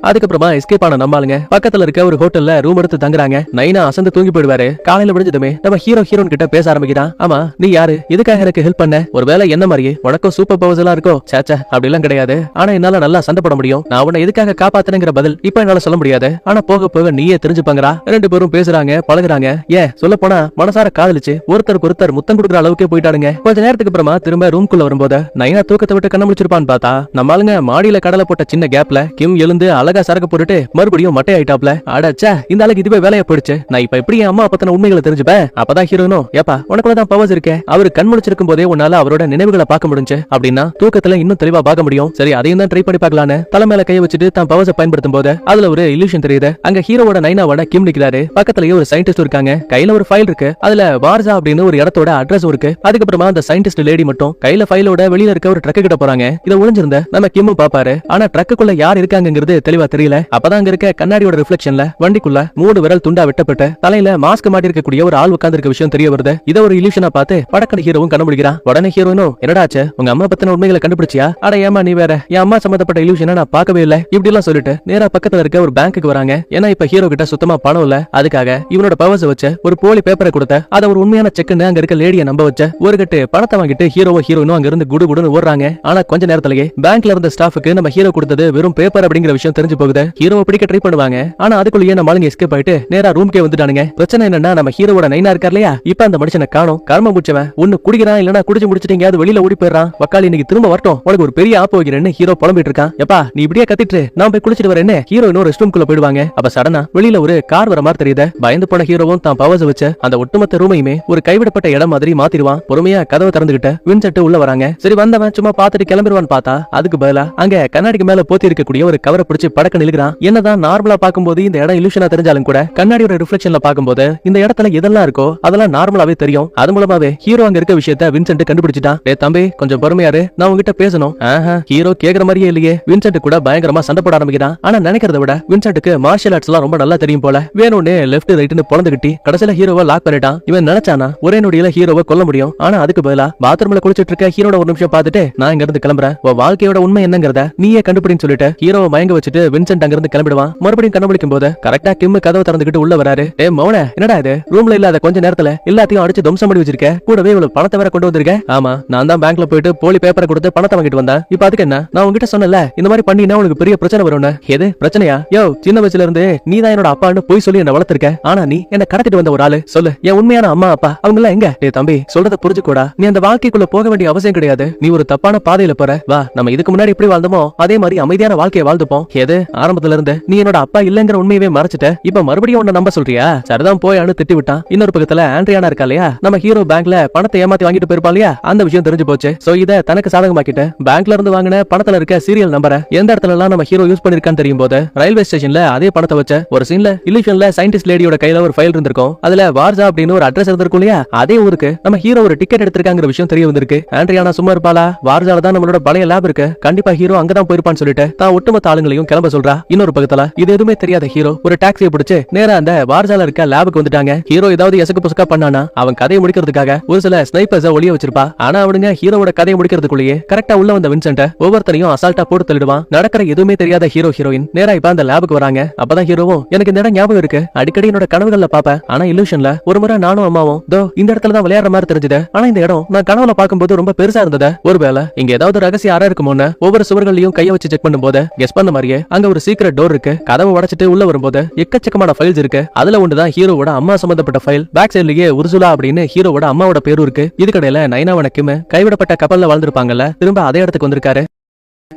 அதுக்கப்புறமா எஸ்கேப் ஆன நம்மளுங்க பக்கத்துல இருக்க ஒரு ஹோட்டல்ல ரூம் எடுத்து தங்குறாங்க. நைனா அசந்து தூங்கி போயிடுவாரு. காலையில முடிஞ்சதுமே நம்ம ஹீரோ ஹீரோன் கிட்ட பேச ஆரம்பிக்கிறான் ஆமா நீ யாரு? எதுக்காக எனக்கு ஹெல்ப் பண்ண? ஒருவேளை என்ன மாதிரியே? உனக்கும் சூப்பர் பவர்ஸ் எல்லாம் இருக்கோ? சேச்சா அப்படிலாம் கிடையாது. ஆனா என்னால நல்லா சண்டை போட முடியும். நான் உன்னை எதுக்காக காப்பாத்தினங்கிற பதில் இப்ப என்னால சொல்ல முடியாது. ஆனா போக போக நீயே தெரிஞ்சுப்பாங்கடா. ரெண்டு பேரும் பேசுறாங்க பழகுறாங்க. ஏன்? சொல்ல போனா மனசார காதலிச்சு ஒருத்தருக்கு ஒருத்தர் முத்தம் கொடுக்குற அளவுக்கே போயிட்டாருங்க கொஞ்ச நேரத்துக்கு அப்புறமா திரும்ப ரூம்குள்ள வரும்போது நைனா தூக்கத்தை விட்டு கண்ண முடிச்சிருப்பான்னு பார்த்தா நம்மளுங்க மாடியில கடலை போட்ட சின்ன கேப்ல கிம் எழுந்து அழகா சரக்கு போட்டுட்டு மறுபடியும் மட்டை ஆயிட்டாப்ல. அடச்சா இந்த ஆளுக்கு இதுவே வேலையா போயிடுச்சு. நான் இப்ப எப்படி அம்மா பத்தின உண்மைகளை தெரிஞ்சுப்பேன். அப்பதான் ஹீரோனும் ஏப்பா உனக்குள்ளதான் பவர்ஸ் இருக்கே. அவரு கண் முடிச்சிருக்கும் போதே உன்னால அவரோட நினைவுகளை பார்க்க முடிஞ்சு. அப்படின்னா தூக்கத்துல இன்னும் தெளிவா பார்க்க முடியும். சரி அதையும் தான் ட்ரை பண்ணி பார்க்கலான்னு. தலை மேல கைய வச்சுட்டு தான் பவர்ஸை பயன்படுத்தும் போது அதுல ஒரு இல்யூஷன் தெரியுது. அங்க ஹீரோவோட நைனாவோட கிம் நிக்கிறாரு. பக்கத்துலயே ஒரு சயின்டிஸ்ட் இருக்காங்க. கையில ஒரு ஃபைல் இருக்கு. அதுல வார்சா அப்படின்னு ஒரு இடத்தோட அட்ரஸ் இருக்கு. அதுக்கப்புறமா அந்த சயின்டிஸ்ட் லேடி மட்டும் கையில ஃபைலோட வெளியில இருக்க ஒரு ட்ரக் கிட்ட போறாங்க. இதை ஒளிஞ்சிருந்த நம்ம கிம்மும் பாப்பாரு ஆனா ட்ரக்குக்குள்ள யார் இருக்காங்கிறது தெளிவா தெளிவா தெரியல. அப்பதான் அங்க இருக்க கண்ணாடியோட ரிஃப்ளெக்ஷன்ல வண்டிக்குள்ள மூணு விரல் துண்டா வெட்டப்பட்டு தலையில மாஸ்க் மாட்டி இருக்கக்கூடிய ஒரு ஆள் உட்கார்ந்து இருக்க விஷயம் தெரிய வருது. இத ஒரு இலியூஷனா பார்த்து படக்கடை ஹீரோவும் கண்டுபிடிக்கிறான். உடனே ஹீரோனும் என்னடாச்சு உங்க அம்மா பத்தின உண்மைகளை கண்டுபிடிச்சியா? அட ஏமா நீ வேற என் அம்மா சம்பந்தப்பட்ட இலியூஷனை நான் பார்க்கவே இல்ல. இப்படி எல்லாம் சொல்லிட்டு நேரா பக்கத்துல இருக்க ஒரு பேங்க்குக்கு வராங்க. ஏன்னா இப்ப ஹீரோ கிட்ட சுத்தமா பணம் இல்ல. அதுக்காக இவனோட பவர்ஸ் வச்சு ஒரு போலி பேப்பரை கொடுத்த அத ஒரு உண்மையான செக்குன்னு அங்க இருக்க லேடிய நம்ப வச்ச ஒரு கட்டு பணத்தை வாங்கிட்டு ஹீரோவோ ஹீரோயினும் அங்க இருந்து குடு குடுன்னு ஓடுறாங்க. ஆனா கொஞ்ச நேரத்திலேயே பேங்க்ல இருந்த ஸ்டாஃபுக்கு நம்ம ஹீரோ கொடுத்தது வெறும் பேப்பர் அப்படிங்கிற விஷயம் தெரிஞ்சு போகுது. ஹீரோவை பிடிக்க ட்ரை பண்ணுவாங்க. ஆனா அதுக்குள்ளேயே நம்ம ஆளுங்க எஸ்கேப் ஆயிட்டு நேரா ரூம்க்கே வந்துட்டானுங்க. பிரச்சனை என்னன்னா நம்ம ஹீரோட நைனா இருக்கார் இல்லையா? இப்ப அந்த மனுஷனை காணும். கர்ம முடிச்சவன். ஒன்னு குடிக்கிறான் இல்லனா குடிச்சு முடிச்சிட்டு வெளியில ஓடி போயிடறான். வக்காலி இன்னைக்கு திரும்ப வரட்டும். உனக்கு ஒரு பெரிய ஆப்பு வைக்கிறேன்னு ஹீரோ புலம்பிட்டு இருக்கான். எப்பா நீ இப்படியே கத்திட்டு நான் போய் குளிச்சிட்டு வரேன்னு ஹீரோ இன்னும் ரெஸ்ட் ரூம்குள்ள போயிடுவாங்க. அப்ப சடனா வெளியில ஒரு கார் வர மாதிரி தெரியுது. பயந்து போன ஹீரோவும் தான் பவர்ஸ் வச்சு அந்த ஒட்டுமொத்த ரூமையுமே ஒரு கைவிடப்பட்ட இடம் மாதிரி மாத்திடுவான். பொறுமையா கதவை திறந்துகிட்டு வின்செட் உள்ள வராங்க. சரி வந்தவன் சும்மா பாத்துட்டு கிளம்பிடுவான்னு பார்த்தா அதுக்கு பதிலா அங்க கண்ணாடிக்கு மேல போத்தி இருக்கக்கூடிய ஒரு கவரை பிடிச்சி படக்க நிலுகிறான். என்னதான் நார்மலா பார்க்கும்போது இந்த இடம் இலுஷனா தெரிஞ்சாலும் கூட கண்ணாடியோட ரிஃப்ளெக்ஷன்ல பார்க்கும்போது இந்த இடத்துல எதெல்லாம் இருக்கோ அதெல்லாம் நார்மலாவே தெரியும். அது மூலமாவே ஹீரோ அங்க இருக்க விஷயத்த வின்சென்ட் கண்டுபிடிச்சிட்டான். டே தம்பி கொஞ்சம் பொறுமையாரு நான் உங்ககிட்ட பேசணும். ஹீரோ கேக்குற மாதிரியே இல்லையே. வின்சென்ட் கூட பயங்கரமா சண்டை போட ஆரம்பிக்கிறான். ஆனா நினைக்கிறத விட வின்சென்ட்டுக்கு மார்ஷியல் ஆர்ட்ஸ் எல்லாம் ரொம்ப நல்லா தெரியும் போல. வேணும்னு லெஃப்ட் ரைட்னு பொழந்துகிட்டி கடைசியில ஹீரோவை லாக் பண்ணிட்டான். இவன் நினைச்சானா ஒரே நொடியில ஹீரோவை கொல்ல முடியும். ஆனா அதுக்கு பதிலா பாத்ரூம்ல குளிச்சிட்டு இருக்க ஹீரோட ஒரு நிமிஷம் பார்த்துட்டு நான் இங்க இருந்து கிளம்புறேன். உன் வாழ்க்கையோட உண்மை என்னங்கறத நீயே கண்டுபிடின்னு சொல்லிட்டு ஹீரோவை மயங்க வச்சுட்டு வின்சென்ட் அங்க இருந்து கிளம்பிடுவான் மறுபடியும் கண்ணமுடிக்கும் போது கரெக்டா கிம் கதவை திறந்துகிட்டு உள்ள வராரு. ஏ மௌன என்னடா இது? ரூம்ல இல்லாத கொஞ்ச நேரத்துல எல்லாத்தையும் அடிச்சு துவம்சம் பண்ணி வச்சிருக்க? கூடவே இவ்வளவு பணத்தை வேற கொண்டு வந்திருக்க? ஆமா நான் தான் பேங்க்ல போயிட்டு போலி பேப்பரை கொடுத்து பணத்தை வாங்கிட்டு வந்தேன். இப்ப அதுக்கு என்ன? நான் உங்ககிட்ட சொன்னல இந்த மாதிரி பண்ணினா உனக்கு பெரிய பிரச்சனை வரும்னு. எது? பிரச்சனையா? யோ சின்ன வயசுல இருந்து நீ தான் என்னோட அப்பான்னு போய் சொல்லி என்ன வளர்த்திருக்க. ஆனா நீ என்ன கடத்திட்டு வந்த ஒரு ஆளு. சொல்லு என் உண்மையான அம்மா அப்பா அவங்க எல்லாம் எங்க? டே தம்பி சொல்றத புரிஞ்சுக்கூடா. நீ அந்த வாழ்க்கைக்குள்ள போக வேண்டிய அவசியம் கிடையாது. நீ ஒரு தப்பான பாதையில போற. வா நம்ம இதுக்கு முன்னாடி எப்படி வாழ்ந்தோமோ அதே மாதிரி அமைதியான வாழ்க்கையை வாழ்ந்துப்போம். எது? ஆரம்பத்துல இருந்து நீ என்னோட அப்பா இல்லங்கிற உண்மையவே மறைச்சிட்ட. இப்ப மறுபடியும் உன்ன நம்ப சொல்றியா? சரிதான் போய் அனு திட்டி விட்டான். இன்னொரு பக்கத்துல ஆண்ட்ரியானா இருக்கா இல்லையா? நம்ம ஹீரோ பேங்க்ல பணத்தை ஏமாத்தி வாங்கிட்டு போயிருப்பா இல்லையா? அந்த விஷயம் தெரிஞ்சு போச்சு. சோ இத தனக்கு சாதகமாக்கிட்ட. பேங்க்ல இருந்து வாங்கின பணத்துல இருக்க சீரியல் நம்பரை எந்த இடத்துல எல்லாம் நம்ம ஹீரோ யூஸ் பண்ணிருக்கான்னு தெரியும் போது ரயில்வே ஸ்டேஷன்ல அதே பணத்தை வச்ச ஒரு சீன்ல இலிஷன்ல சயின்டிஸ்ட் லேடியோட கையில ஒரு ஃபைல் இருந்திருக்கும். அதுல வார்ஜா அப்படின்னு ஒரு அட்ரஸ் இருந்திருக்கும் இல்லையா? அதே ஊருக்கு நம்ம ஹீரோ ஒரு டிக்கெட் எடுத்திருக்காங்கிற விஷயம் தெரிய வந்திருக்கு. ஆண்ட்ரியானா சும்மா இருப்பாளா? வார்ஜால தான் நம்மளோட பழைய லேப் இருக்கு. கண்டிப்பா ஹீரோ அங்கதான் போயிருப்பான்னு சொல்லிட்டு தான் ஒட்டுமொத்த ஆளுங்களையும் கிளம்ப சொல்றா? இன்னொரு பக்கத்துல இது எதுவுமே தெரியாத ஹீரோ ஒரு டாக்ஸியை பிடிச்சு நேரா அந்த வார்ஜால இருக்க லேபுக்கு வந்துட்டாங்க. ஹீரோ ஏதாவது எசக்கு புசக்கா பண்ணானா? அவன் கதையை முடிக்கிறதுக்காக ஒரு சில ஸ்னைப்பர்ஸ ஒளிய வச்சிருப்பா. ஆனா அவனுங்க ஹீரோவோட கதையை முடிக்கிறதுக்குள்ளேயே கரெக்டா உள்ள வந்த வின்சென்ட ஒவ்வொருத்தரையும் அசால்ட்டா போட்டு தள்ளிடுவான் நடக்கிற எதுவுமே தெரியாத ஹீரோ ஹீரோயின் நேரா இப்ப அந்த லேபுக்கு வராங்க. அப்பதான் ஹீரோவும் எனக்கு இந்த இடம் ஞாபகம் இருக்கு. அடிக்கடி என்னோட கனவுகள்ல பாப்பேன் ஆனா இல்லூஷன்ல ஒரு முறை நானும் அம்மாவும் தோ இந்த இடத்துல தான் விளையாடுற மாதிரி தெரிஞ்சது. ஆனா இந்த இடம் நான் கனவுல பாக்கும்போது ரொம்ப பெருசா இருந்தது. ஒருவேளை இங்க ஏதாவது ரகசிய அறை இருக்குமோன்னு ஒவ்வொரு சுவர்களையும் கைய வச்சு செக் பண்ணும்போது கெஸ் பண்ண மாதிரியே அங்க ஒரு சீக்கிரட் டோர் இருக்கு. கதவை உடைச்சிட்டு உள்ள வரும்போது எக்கச்சக்கமான ஃபைல்ஸ் இருக்கு. அதுல ஒன்றுதான் ஹீரோவோட அம்மா சம்பந்தப்பட்ட ஃபைல் பேக் சைட்லயே உருசுலா அப்படின்னு ஹீரோவோட அம்மாவோட பேரும் இருக்கு. இதுக்கடையில நைனாவன கிம் கைவிடப்பட்ட கப்பல்ல வாழ்ந்திருப்பாங்கல்ல. திரும்ப அதே இடத்துக்கு வந்திருக்காரு.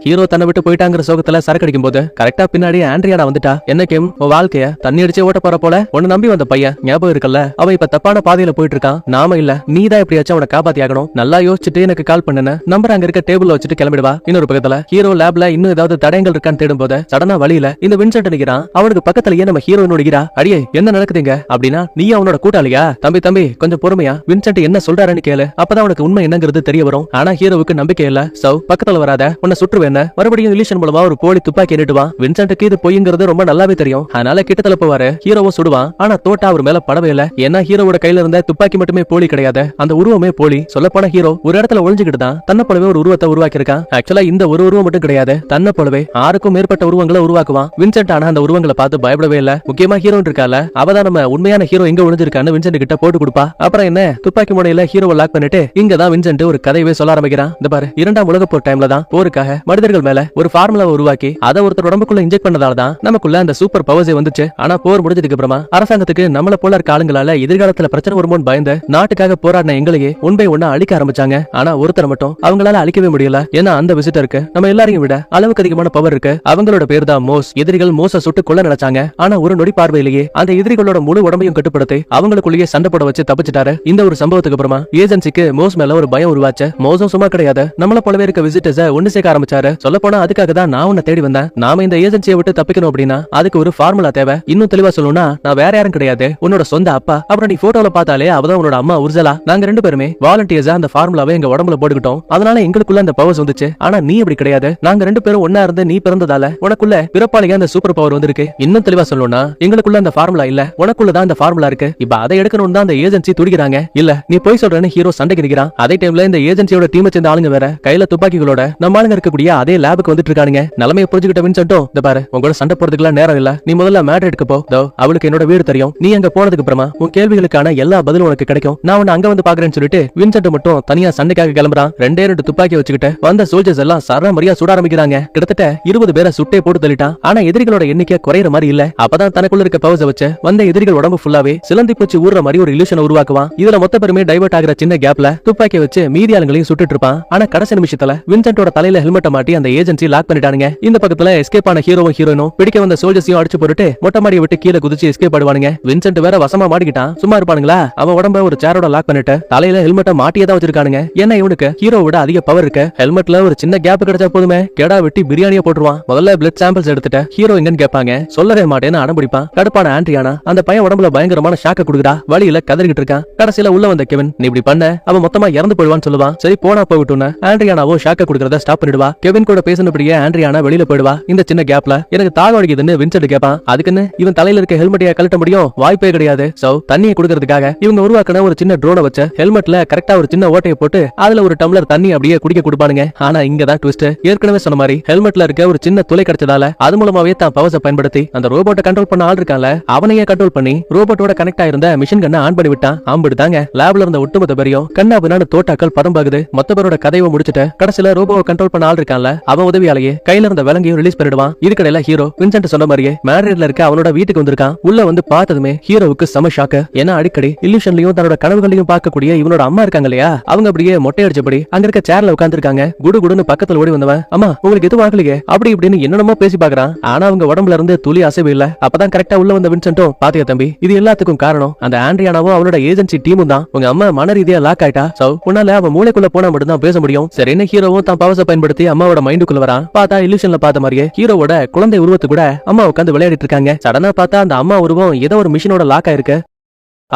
ஹீரோ தன்னை விட்டு போயிட்டாங்கிற சோகத்துல சரக்கு அடிக்கும் போது கரெக்டா பின்னாடி ஆண்ட்ரியாடா வந்துட்டா. என்ன கேம்? உன் வாழ்க்கைய தண்ணி அடிச்சே ஓட்ட போற போல உன்னை நம்பி வந்த பையன் ஞாபகம் இருக்கல்ல? அவன் இப்ப தப்பான பாதையில போயிட்டு இருக்கான் நாம இல்ல. நீ தான் எப்படியாச்சும் அவனை காப்பாத்தி ஆகணும் நல்லா யோசிச்சுட்டு எனக்கு கால் பண்ணுன நம்பர் அங்க இருக்க டேபிள் வச்சுட்டு கிளம்பிடுவா. இன்னொரு பக்கத்துல ஹீரோ லேப்ல இன்னும் ஏதாவது தடயங்கள் இருக்கான்னு தேடும் போது சடனா வழியில இந்த வின்சென்ட் நிக்கிறான் அவனுக்கு பக்கத்துலயே நம்ம ஹீரோயின் நிக்கிறா அடியே என்ன நடக்குதுங்க? அப்படின்னா நீ அவனோட கூட்டாளியா? தம்பி தம்பி கொஞ்சம் பொறுமையா. வின்சென்ட் என்ன சொல்றாருன்னு கேளு. அப்பதான் உனக்கு உண்மை என்னங்கிறது தெரிய வரும். ஆனா ஹீரோவுக்கு நம்பிக்கை இல்ல. சோ பக்கத்துல வராத. உன்னை சுற்று சுற்றுவேன் மறுபடியும் இலிஷன் மூலமா ஒரு போலி துப்பாக்கி நிட்டுவான் வின்சென்ட்டுக்கு இது பொய்ங்கிறது ரொம்ப நல்லாவே தெரியும். அதனால கிட்டத்துல போவாரு ஹீரோவும் சுடுவான். ஆனா தோட்டா அவர் மேல படவே இல்ல. ஏன்னா ஹீரோவோட கையில இருந்த துப்பாக்கி மட்டுமே போலி கிடையாது. அந்த உருவமே போலி. சொல்ல போன ஹீரோ ஒரு இடத்துல ஒழிஞ்சுக்கிட்டு தான் தன்னை போலவே ஒரு உருவத்தை உருவாக்கியிருக்கான். ஆக்சுவலா இந்த ஒரு உருவம் மட்டும் கிடையாது. தன்னை போலவே ஆறுக்கும் மேற்பட்ட உருவங்களை உருவாக்குவான். வின்சென்ட் ஆனா அந்த உருவங்களை பார்த்து பயப்படவே இல்ல. முக்கியமா ஹீரோ இருக்கால அவதான் நம்ம உண்மையான ஹீரோ எங்க ஒளிஞ்சிருக்கான்னு வின்சென்ட் கிட்ட போட்டு கொடுப்பா. அப்புறம் என்ன? துப்பாக்கி முனையில ஹீரோவை லாக் பண்ணிட்டு இங்க தான் வின்சென்ட் ஒரு கதையவே சொல்ல ஆரம்பிக்கிறான். இந்த பாரு இரண்டாம் உலக போர் டைம்ல தான் போருக்காக மனிதர்கள் மேல ஒரு ஃபார்முலாவை உருவாக்கி அதை ஒருத்தர் உடம்புக்குள்ள இன்ஜெக்ட் பண்ணதால தான் நமக்குள்ள அந்த சூப்பர் பவர்ஸே வந்துச்சு. ஆனா போர் முடிஞ்சதுக்கு அப்புறமா அரசாங்கத்துக்கு நம்மள போல இருக்க ஆளுங்களால எதிர்காலத்துல பிரச்சனை வருமோன்னு பயந்து நாட்டுக்காக போராடின எங்களையே உண்மை ஒன்னா அழிக்க ஆரம்பிச்சாங்க. ஆனா ஒருத்தர் மட்டும் அவங்களால அழிக்கவே முடியல. ஏன்னா அந்த விசிட்டருக்கு நம்ம எல்லாரையும் விட அளவுக்கு அதிகமான பவர் இருக்கு. அவங்களோட பேர் தான் மோஸ். எதிரிகள் மோச சுட்டு கொள்ள நினைச்சாங்க. ஆனா ஒரு நொடி பார்வையிலேயே அந்த எதிரிகளோட முழு உடம்பையும் கட்டுப்படுத்தி அவங்களுக்குள்ளேயே சண்டை போட வச்சு தப்பிச்சிட்டாரு. இந்த ஒரு சம்பவத்துக்கு அப்புறமா ஏஜென்சிக்கு மோஸ் மேல ஒரு பயம் உருவாச்சு. மோசம் சும்மா கிடையாது. நம்மள போலவே இருக்க விசிட்டர்ஸ ஒன்னு சேர்க்க ஆரம்பிச்சாரு. பாரு சொல்ல போனா அதுக்காக தான் நான் உன்னை தேடி வந்தேன். நாம இந்த ஏஜென்சியை விட்டு தப்பிக்கணும் அப்படின்னா அதுக்கு ஒரு ஃபார்முலா தேவை. இன்னும் தெளிவா சொல்லணும்னா நான் வேற யாரும் கிடையாது. உன்னோட சொந்த அப்பா. அப்புறம் நீ போட்டோல பார்த்தாலே அவதான் உன்னோட அம்மா உர்ஜலா நாங்க ரெண்டு பேருமே வாலண்டியர்ஸா அந்த ஃபார்முலாவை எங்க உடம்புல போட்டுக்கிட்டோம். அதனால எங்களுக்குள்ள அந்த பவர்ஸ் வந்துச்சு. ஆனா நீ அப்படி கிடையாது. நாங்க ரெண்டு பேரும் ஒன்னா இருந்து நீ பிறந்ததால உனக்குள்ள பிறப்பாளியா அந்த சூப்பர் பவர் வந்திருக்கு. இன்னும் தெளிவா சொல்லணும்னா எங்களுக்குள்ள அந்த ஃபார்முலா இல்ல. உனக்குள்ள தான் அந்த ஃபார்முலா இருக்கு. இப்ப அதை எடுக்கணும்னு தான் அந்த ஏஜென்சி துடிக்கிறாங்க. இல்ல நீ போய் சொல்றேன்னு ஹீரோ சண்டைக்கு நிக்கிறான். அதே டைம்ல இந்த ஏஜென்சியோட டீமை சேர்ந்த ஆளுங்க வேற கையில துப்பாக்கிகளோட நம்ம ஆளுங்க இருக்கக்கூடிய அதே லேபுக்கு வந்துட்டு இருக்கானுங்க. நிலைமையை புரிஞ்சுக்கிட்டவின்னு வின்சென்ட்டும் இந்த பாரு உங்களோட சண்டை போறதுக்குலாம் நேரம் இல்ல. நீ முதல்ல மேட்ரிட்க்கு போ. தோ அவளுக்கு என்னோட வீடு தெரியும். நீ அங்க போனதுக்கு அப்புறமா உன் கேள்விகளுக்கான எல்லா பதிலும் உனக்கு கிடைக்கும். நான் உன்னை அங்க வந்து பாக்குறேன்னு சொல்லிட்டு வின்சென்ட் மட்டும் தனியா சண்டைக்காக கிளம்புறான். ரெண்டே ரெண்டு துப்பாக்கி வச்சுக்கிட்டு வந்த சோல்ஜர்ஸ் எல்லாம் சரமரியா சுட ஆரம்பிக்கிறாங்க. கிட்டத்தட்ட இருபது பேரை சுட்டே போட்டு தள்ளிட்டான். ஆனா எதிரிகளோட எண்ணிக்கை குறையிற மாதிரி இல்ல. அப்பதான் தனக்குள்ள இருக்க பவர்ஸ வச்சு வந்த எதிரிகள் உடம்பு ஃபுல்லாவே சிலந்தி பூச்சி ஊர்ற மாதிரி ஒரு இல்யூஷன் உருவாக்குவான். இதுல மொத்த பெருமே டைவர்ட் ஆகிற சின்ன கேப்ல துப்பாக்கி வச்சு மீதி ஆளுங்களையும் சுட்டுட்டு இருப்பான். ஆனா கடைசி நிமிஷத்துல வின்சென்ட்டோட தலையில ஹெல்மெட்டை மாட்டி அந்த ஏஜென்சி லாக் பண்ணிட்டானுங்க. இந்த பக்கத்துல எஸ்கேப் ஆன ஹீரோவும் ஹீரோயினும் பிடிக்க வந்த சோல்ஜர்ஸையும் அடிச்சு போட்டுட்டு மொட்டை மாடியை விட்டு கீழே குதிச்சு எஸ்கேப் ஆடுவானுங்க. வின்சென்ட் வேற வசமா மாட்டிக்கிட்டான். சும்மா இருப்பானுங்களா? அவன் உடம்ப ஒரு சேரோட லாக் பண்ணிட்டு தலையில ஹெல்மெட்டை மாட்டியே தான் வச்சிருக்கானுங்க. ஏன்னா இவனுக்கு? ஹீரோ விட அதிக பவர் இருக்கு. ஹெல்மெட்ல ஒரு சின்ன கேப் கிடைச்சா போதுமே. கெடா வெட்டி பிரியாணியை போட்டுருவான். முதல்ல பிளட் சாம்பிள்ஸ் எடுத்துட்டு ஹீரோ எங்கன்னு கேட்பாங்க. சொல்லவே மாட்டேன்னு அடம்பிடிப்பான் கடுப்பான ஆண்ட்ரியானா அந்த பையன் உடம்புல பயங்கரமான ஷாக்க குடுக்குறா வழியில கதறிக்கிட்டு இருக்கான். கடைசியில உள்ள வந்த கெவின் நீ இப்படி பண்ண? அவன் மொத்தமா இறந்து போயிடுவான்னு சொல்லுவான். சரி போனா போகட்டும்னு ஆண்ட்ரியானாவோ ஷாக்க குடுக்கறத ஸ்டாப் பண்ணிடுவா. கெவின் கூட பேசினபடியே ஆண்ட்ரியானா வெளியில போயிடுவா. இந்த சின்ன கேப்ல எனக்கு தாக அடிக்குதுன்னு வின்சென்ட் கேப்பான். அதுக்குன்னு இவன் தலையில இருக்க ஹெல்மெட்டையா கழட்ட முடியும்? வாய்ப்பே கிடையாது. சோ தண்ணியை கொடுக்கறதுக்காக இவங்க உருவாக்கின ஒரு சின்ன ட்ரோனை வச்ச ஹெல்மெட்ல கரெக்டா ஒரு சின்ன ஓட்டையை போட்டு அதுல ஒரு டம்ளர் தண்ணி அப்படியே குடிக்க கொடுப்பானுங்க. ஆனா இங்க தான் ட்விஸ்ட் ஏற்கனவே சொன்ன மாதிரி ஹெல்மெட்ல இருக்க ஒரு சின்ன துளை கிடைச்சதால அது மூலமாவே தான் பவர்ஸ பயன்படுத்தி அந்த ரோபோட்டை கண்ட்ரோல் பண்ண ஆள் இருக்கான்ல அவனையே கண்ட்ரோல் பண்ணி ரோபோட்டோட கனெக்ட் ஆயிருந்த மிஷின் கண்ணை ஆன் பண்ணி விட்டான். ஆம்பிடுதாங்க லேப்ல இருந்த ஒட்டுமொத்த பேரையும் கண்ணா பின்னான்னு தோட்டாக்கள் பதம் பாகுது மொத்த பேரோட கதையை முடிச்சுட்டு கடைசியில ரோபோவை கண்ட்ரோல் பண்ண ஆள் இருக்க இருக்கான்ல? அவன் உதவியாலேயே கையில இருந்த விலங்கையும் ரிலீஸ் பண்ணிடுவான். இதுக்கடையில ஹீரோ வின்சென்ட் சொன்ன மாதிரியே மேட்ரிட்ல இருக்க அவனோட வீட்டுக்கு வந்திருக்கான். உள்ள வந்து பார்த்ததுமே ஹீரோவுக்கு செம ஷாக்கு ஏன்னா அடிக்கடி இல்லூஷன்லயும் தன்னோட கனவுகளையும் பார்க்கக்கூடிய இவனோட அம்மா இருக்காங்க இல்லையா? அவங்க அப்படியே மொட்டை அடிச்சபடி அங்க இருக்க சேர்ல உட்காந்துருக்காங்க குடு குடுன்னு பக்கத்துல ஓடி வந்தவன் அம்மா உங்களுக்கு எதுவும் ஆகலையே? அப்படி இப்படின்னு என்னென்னமோ பேசி பாக்குறான் ஆனா அவங்க உடம்புல இருந்து துளி அசைவு இல்ல. அப்பதான் கரெக்டா உள்ள வந்த வின்சென்ட்டும் பாத்தியா தம்பி இது எல்லாத்துக்கும் காரணம் அந்த ஆண்ட்ரியானாவும் அவளோட ஏஜென்சி டீமும் தான். உங்க அம்மா மன ரீதியா லாக் ஆயிட்டா சோ உன்னால அவ மூளைக்குள்ள போனா மட்டும் தான் பேச முடியும். சரி என்ன ஹீரோவும் தான் பவர்ஸ பயன்படுத்தி அம்மாவோட மைண்டுக்குள்ள வரான் பார்த்தா இல்லூஷன்ல பார்த்த மாதிரியே ஹீரோவோட குழந்தை உருவத்து கூட அம்மா உட்காந்து விளையாடிட்டு இருக்காங்க. சடனா பார்த்தா அந்த அம்மா உருவம் ஏதோ ஒரு மிஷினோட லாக் ஆயிருக்கு.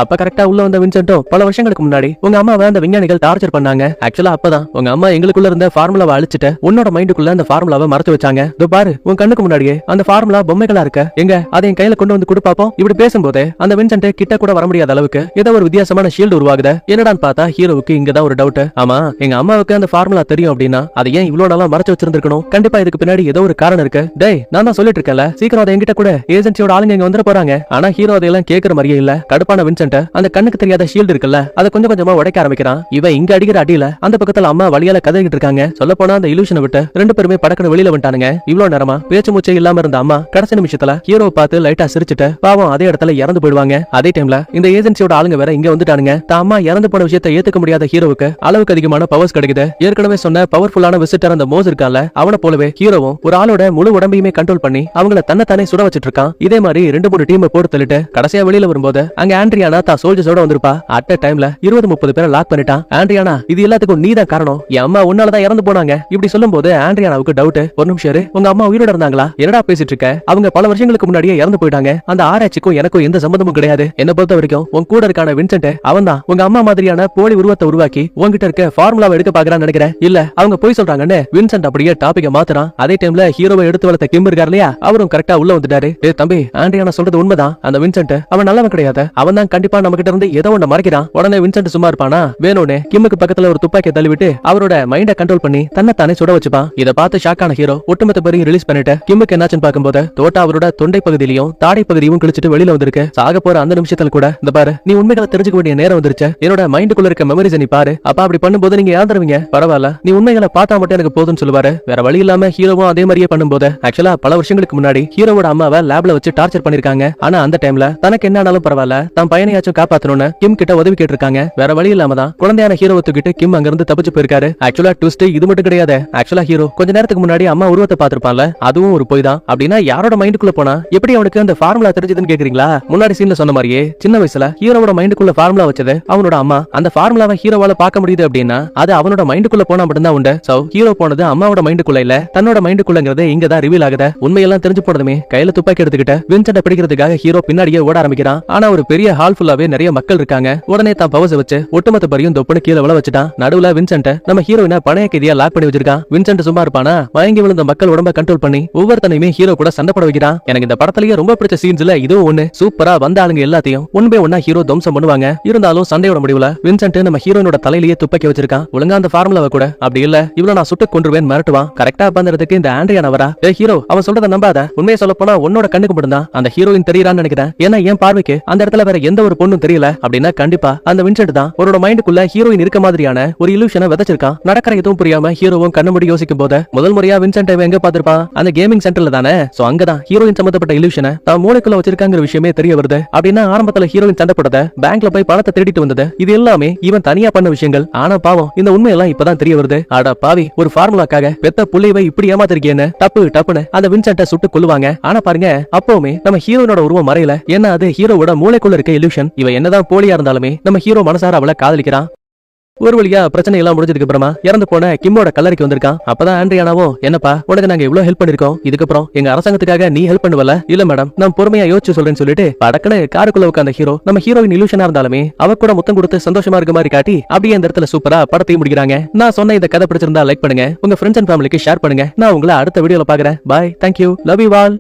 அப்ப கரெக்டா உள்ள வந்த வின்சென்டோ பல வருஷங்களுக்கு முன்னாடி உங்க அம்மாவை அந்த விஞ்ஞானிகள் டார்ச்சர் பண்ணாங்க. ஆக்சுவலா அப்பதான் உங்க அம்மா எங்களுக்குள்ள இருந்த ஃபார்முலாவை அழிச்சிட்டு உன்னோட மைண்டுக்குள்ள அந்த ஃபார்முலாவை மறைச்சு வச்சாங்க. இதோ பாரு உன் கண்ணுக்கு முன்னாடியே அந்த ஃபார்முலா பொம்மைகளா இருக்க. எங்க? அதை என் கையில கொண்டு வந்து கொடுப்பாப்போம் இப்படி பேசும்போது அந்த வின்சென்ட் கிட்ட கூட வர முடியாத அளவுக்கு ஏதோ ஒரு வித்தியாசமான ஷீல்டு உருவாகுது. என்னடான்னு பார்த்தா ஹீரோவுக்கு இங்கதான் ஒரு டவுட் ஆமா எங்க அம்மாவுக்கு அந்த ஃபார்முலா தெரியும் அப்படின்னா அதை ஏன் இவ்வளவு நாளா மறைச்சு வச்சிருந்திருக்கணும்? கண்டிப்பா இதுக்கு பின்னாடி ஏதோ ஒரு காரணம் இருக்கு. டேய் நான் தான் சொல்லிட்டு இருக்கேன்ல. சீக்கிரம் அதை என்கிட்ட கூட. ஏஜென்சியோட ஆளுங்க இங்க வந்துட போறாங்க. ஆனா ஹீரோ அதையெல்லாம் கேட்கற மாதிரியே இல்ல. கடுப்பான வின்சென்ட் அந்த கண்ணுக்கு தெரியாத ஷீல்டு இருக்குல்ல அதை கொஞ்சம் கொஞ்சமா உடைக்க ஆரம்பிக்கிறான். இவன் இங்க அடிக்கிற அடியில அந்த பக்கத்துல அம்மா வழியால கதறிட்டு இருக்காங்க. சொல்ல போனா அந்த இலூஷனை விட்டு ரெண்டு பேருமே படக்குன்னு வெளியில வந்துட்டானுங்க. இவ்வளவு நேரமா பேச்சு மூச்சே இல்லாம இருந்த அம்மா கடைசி நிமிஷத்துல ஹீரோ பார்த்து லைட்டா சிரிச்சுட்டு பாவம் அதே இடத்துல இறந்து போயிடுவாங்க. அதே டைம்ல இந்த ஏஜென்சியோட ஆளுங்க வேற இங்க வந்துட்டானுங்க. தான் அம்மா இறந்து போன விஷயத்தை ஏத்துக்க முடியாத ஹீரோவுக்கு அளவுக்கு அதிகமான பவர்ஸ் கிடைக்குது. ஏற்கனவே சொன்ன பவர்ஃபுல்லான விசிட்டர் அந்த மோஸ் இருக்கால அவனை போலவே ஹீரோவும் ஒரு ஆளோட முழு உடம்பையுமே கண்ட்ரோல் பண்ணி அவங்கள தன்னைத்தானே சுட வச்சிட்டு இருக்கான். இதே மாதிரி ரெண்டு மூணு டீமை போட்டு தள்ளிட்டு கடைசியா வெளியில வரும்போது அங்க ஆண்ட்ரியான தான் சோல்ஜர்ஸோட வந்திருப்பா. அட் அ டைம்ல இருபது முப்பது பேரை லாக் பண்ணிட்டான். ஆண்ட்ரியானா இது எல்லாத்துக்கும் நீ தான் காரணம். என் அம்மா உன்னாலதான் இறந்து போனாங்க. இப்படி சொல்லும் போது ஆண்ட்ரியானாவுக்கு டவுட் ஒரு நிமிஷம் உங்க அம்மா உயிரோட இருந்தாங்களா? என்னடா பேசிட்டு இருக்க? அவங்க பல வருஷங்களுக்கு முன்னாடியே இறந்து போயிட்டாங்க. அந்த ஆராய்ச்சிக்கும் எனக்கும் எந்த சம்பந்தமும் கிடையாது. என்ன பொறுத்த வரைக்கும் உன் கூட இருக்கான வின்சென்ட் அவன் தான். உங்க அம்மா மாதிரியான போலி உருவத்தை உருவாக்கி உங்ககிட்ட இருக்க ஃபார்முலாவை எடுக்க பாக்குறான்னு நினைக்கிறேன். இல்ல அவங்க போய் சொல்றாங்கன்னு வின்சென்ட் அப்படியே டாபிக்க மாத்துறான். அதே டைம்ல ஹீரோவை எடுத்து வளர்த்த கிம் இருக்காரு இல்லையா? அவரும் கரெக்டா உள்ள வந்துட்டாரு. ஏ தம்பி ஆண்ட்ரியானா சொல்றது உண்மைதான். அந்த வின்சென்ட் அவன் நல்லவன் கிடையாது. அவன் தான் கண்டிப்பா நம்ம கிட்ட இருந்து ஏதோ ஒண்ணு மறைக்கிறான். உடனே வின்சென்ட் சும்மா இருப்பானா? வேணும்னே கிம்முக்கு பக்கத்துல ஒரு துப்பாக்கியை தள்ளிவிட்டு அவரோட மைண்ட கண்ட்ரோல் பண்ணி தன்னை தானே சுட வச்சுப்பான். இதை பார்த்து ஷாக்கான ஹீரோ ஒட்டுமொத்த பேரையும் ரிலீஸ் பண்ணிட்டு கிம்முக்கு என்னாச்சுன்னு பாக்கும்போது தோட்டா அவரோட தொண்டை பகுதியிலையும் தாடை பகுதியும் கிழிச்சிட்டு வெளியில வந்திருக்கு. சாக போற அந்த நிமிஷத்துல கூட இந்த பாரு நீ உண்மைகளை தெரிஞ்சுக்க வேண்டிய நேரம் வந்துருச்சு. என்னோட மைண்டுக்குள்ள இருக்க மெமரிஸ் நீ பாரு. அப்ப அப்படி பண்ணும்போது நீங்க இறந்துருவீங்க பரவாயில்ல நீ உண்மைகளை பார்த்தா மட்டும் எனக்கு போதும்னு சொல்லுவாரு. வேற வழி இல்லாம ஹீரோவும் அதே மாதிரியே பண்ணும்போது ஆக்சுவலா பல வருஷங்களுக்கு முன்னாடி ஹீரோவோட அம்மாவை லேப்ல வச்சு டார்ச்சர் பண்ணிருக்காங்க. ஆனா அந்த டைம்ல தனக்கு என்ன ஆனாலும் பரவாயில்ல தன் பையன் பையனையாச்சும் காப்பாத்தணும்னு கிம் கிட்ட உதவி கேட்டிருக்காங்க. வேற வழி இல்லாம தான் குழந்தையான ஹீரோவை தூக்கிட்டு கிம் அங்க இருந்து தப்பிச்சு போயிருக்காரு. ஆக்சுவலா ட்விஸ்ட் இது மட்டும் கிடையாது. ஆக்சுவலா ஹீரோ கொஞ்ச நேரத்துக்கு முன்னாடி அம்மா உருவத்தை பாத்திருப்பான்ல அதுவும் ஒரு போய் தான். அப்படின்னா யாரோட மைண்டுக்குள்ள போனா? எப்படி அவனுக்கு அந்த ஃபார்முலா தெரிஞ்சதுன்னு கேக்குறீங்களா? முன்னாடி சீன்ல சொன்ன மாதிரியே சின்ன வயசுல ஹீரோவோட மைண்டுக்குள்ள ஃபார்முலா வச்சது அவனோட அம்மா. அந்த ஃபார்முலாவை ஹீரோவால பார்க்க முடியுது அப்படின்னா அது அவனோட மைண்டுக்குள்ள போனா மட்டும்தான் உண்டு. சோ ஹீரோ போனது அம்மாவோட மைண்டுக்குள்ள இல்ல தன்னோட மைண்டுக்குள்ளங்கிறது இங்க தான் ரிவீல் ஆகுது. உண்மையெல்லாம் தெரிஞ்சு போனதுமே கையில துப்பாக்கி எடுத்துக்கிட்ட வின்சென்ட பிடிக்கிறதுக்காக ஹீரோ பின்னாடியே ஓட ஆரம்பிக்கிறான். ஆனா ஒரு பெரிய ஹால் ஃபுல்லாவே நிறைய மக்கள் இருக்காங்க. உடனே தான் பவச வச்சு ஒட்டுமொத்த பரியும் தொப்புனு கீழே விழ வச்சுட்டான் நடுவுல வின்சென்ட் நம்ம ஹீரோயின பணைய கைதியா லாக் பண்ணி வச்சிருக்கான். வின்சென்ட் சும்மா இருப்பானா? மயங்கி விழுந்த மக்கள் உடம்ப கண்ட்ரோல் பண்ணி ஒவ்வொருத்தனையுமே ஹீரோ கூட சண்டை பட வைக்கிறான் எனக்கு இந்த படத்திலேயே ரொம்ப பிடிச்ச சீன்ஸ்ல இதுவும் ஒண்ணு. சூப்பரா வந்த ஆளுங்க எல்லாத்தையும் உண்மை ஒன்னா ஹீரோ துவம்சம் பண்ணுவாங்க. இருந்தாலும் சண்டையோட முடிவுல வின்சென்ட் நம்ம ஹீரோயினோட தலையிலேயே துப்பாக்கி வச்சிருக்கான். ஒழுங்கா அந்த ஃபார்முலாவை கூட. அப்படி இல்ல இவ்வளவு நான் சுட்டு கொண்டுருவேன் மிரட்டுவான். கரெக்டா பண்றதுக்கு இந்த ஆண்ட்ரியானா வரா. ஏ ஹீரோ அவன் சொல்றத நம்பாத. உண்மையை சொல்ல போனா உன்னோட கண்ணுக்கு மட்டும்தான். அந்த ஹீரோயின் தெரியறான்னு நினைக்கிறேன். ஏன்னா என் பார்வைக்கு அந்த இடத்துல வேற எந்த ஒரு பொண்ணும் தெரியல அப்படின்னா கண்டிப்பா அந்த வின்சென்ட் தான் அவரோட மைண்டுக்குள்ள ஹீரோயின் இருக்க மாதிரியான ஒரு இலூஷனை விதைச்சிருக்கான் நடக்கிற எதுவும் புரியாம ஹீரோவும் கண்ணு மூடி யோசிக்கும் போது முதல் முறையா வின்சென்ட் எங்க பாத்திருப்பான் அந்த கேமிங் சென்டர்ல தானே? சோ அங்கதான் ஹீரோயின் சம்பந்தப்பட்ட இலூஷனை தான் மூளைக்குள்ள வச்சிருக்காங்கிற விஷயமே தெரிய வருது. அப்படின்னா ஆரம்பத்துல ஹீரோயின் சண்டை போட்டத பேங்க்ல போய் பணத்தை திருடிட்டு வந்தது. இது எல்லாமே இவன் தனியா பண்ண விஷயங்கள். ஆனா பாவம் இந்த உண்மையெல்லாம் இப்பதான் தெரிய வருது. அட பாவி ஒரு ஃபார்முலாக்காக பெத்த புள்ளைவை இப்படி ஏமாத்திருக்கேன்னு டப்பு டப்புன்னு அந்த வின்சென்ட்ட சுட்டு கொள்ளுவாங்க ஆனா பாருங்க அப்பவுமே நம்ம ஹீரோனோட உருவம் மறையல. ஏன்னா அது ஹீரோவோட மூளைக்குள்ள இருக்க இலூஷன் இவ என்னதான் போலியா இருந்தாலுமே நம்ம ஹீரோ மனசார அவளை காதலிக்கிறான். ஒரு வழியா பிரச்சனை எல்லாம் முடிஞ்சதுக்கு அப்புறமா இறந்து போன கிம்மோட கல்லறைக்கு வந்திருக்கான். அப்பதான் ஆண்ட்ரியானாவோ என்னப்பா உனக்கு நாங்க இவ்வளவு ஹெல்ப் பண்ணிருக்கோம். இதுக்கப்புறம் எங்க அரசாங்கத்துக்காக நீ ஹெல்ப் பண்ணுவல? இல்ல மேடம் நான் பொறுமையா யோசிச்சு சொல்றேன்னு சொல்லிட்டு படக்குன்னு காருக்குள்ள உட்காந்த ஹீரோ நம்ம ஹீரோயின் இலூஷனா இருந்தாலுமே அவ கூட முத்தம் கொடுத்து சந்தோஷமா இருக்க மாதிரி காட்டி அப்படியே அந்த இடத்துல சூப்பரா படத்தையும் முடிக்கிறாங்க. நான் சொன்ன இந்த கதை பிடிச்சிருந்தா லைக் பண்ணுங்க. உங்க ஃப்ரெண்ட்ஸ் அண்ட் ஃபேமிலிக்கு ஷேர் பண்ணுங்க. நான் உங்களை அடுத்த வீடியோல பாக்குறேன் bye thank you love you all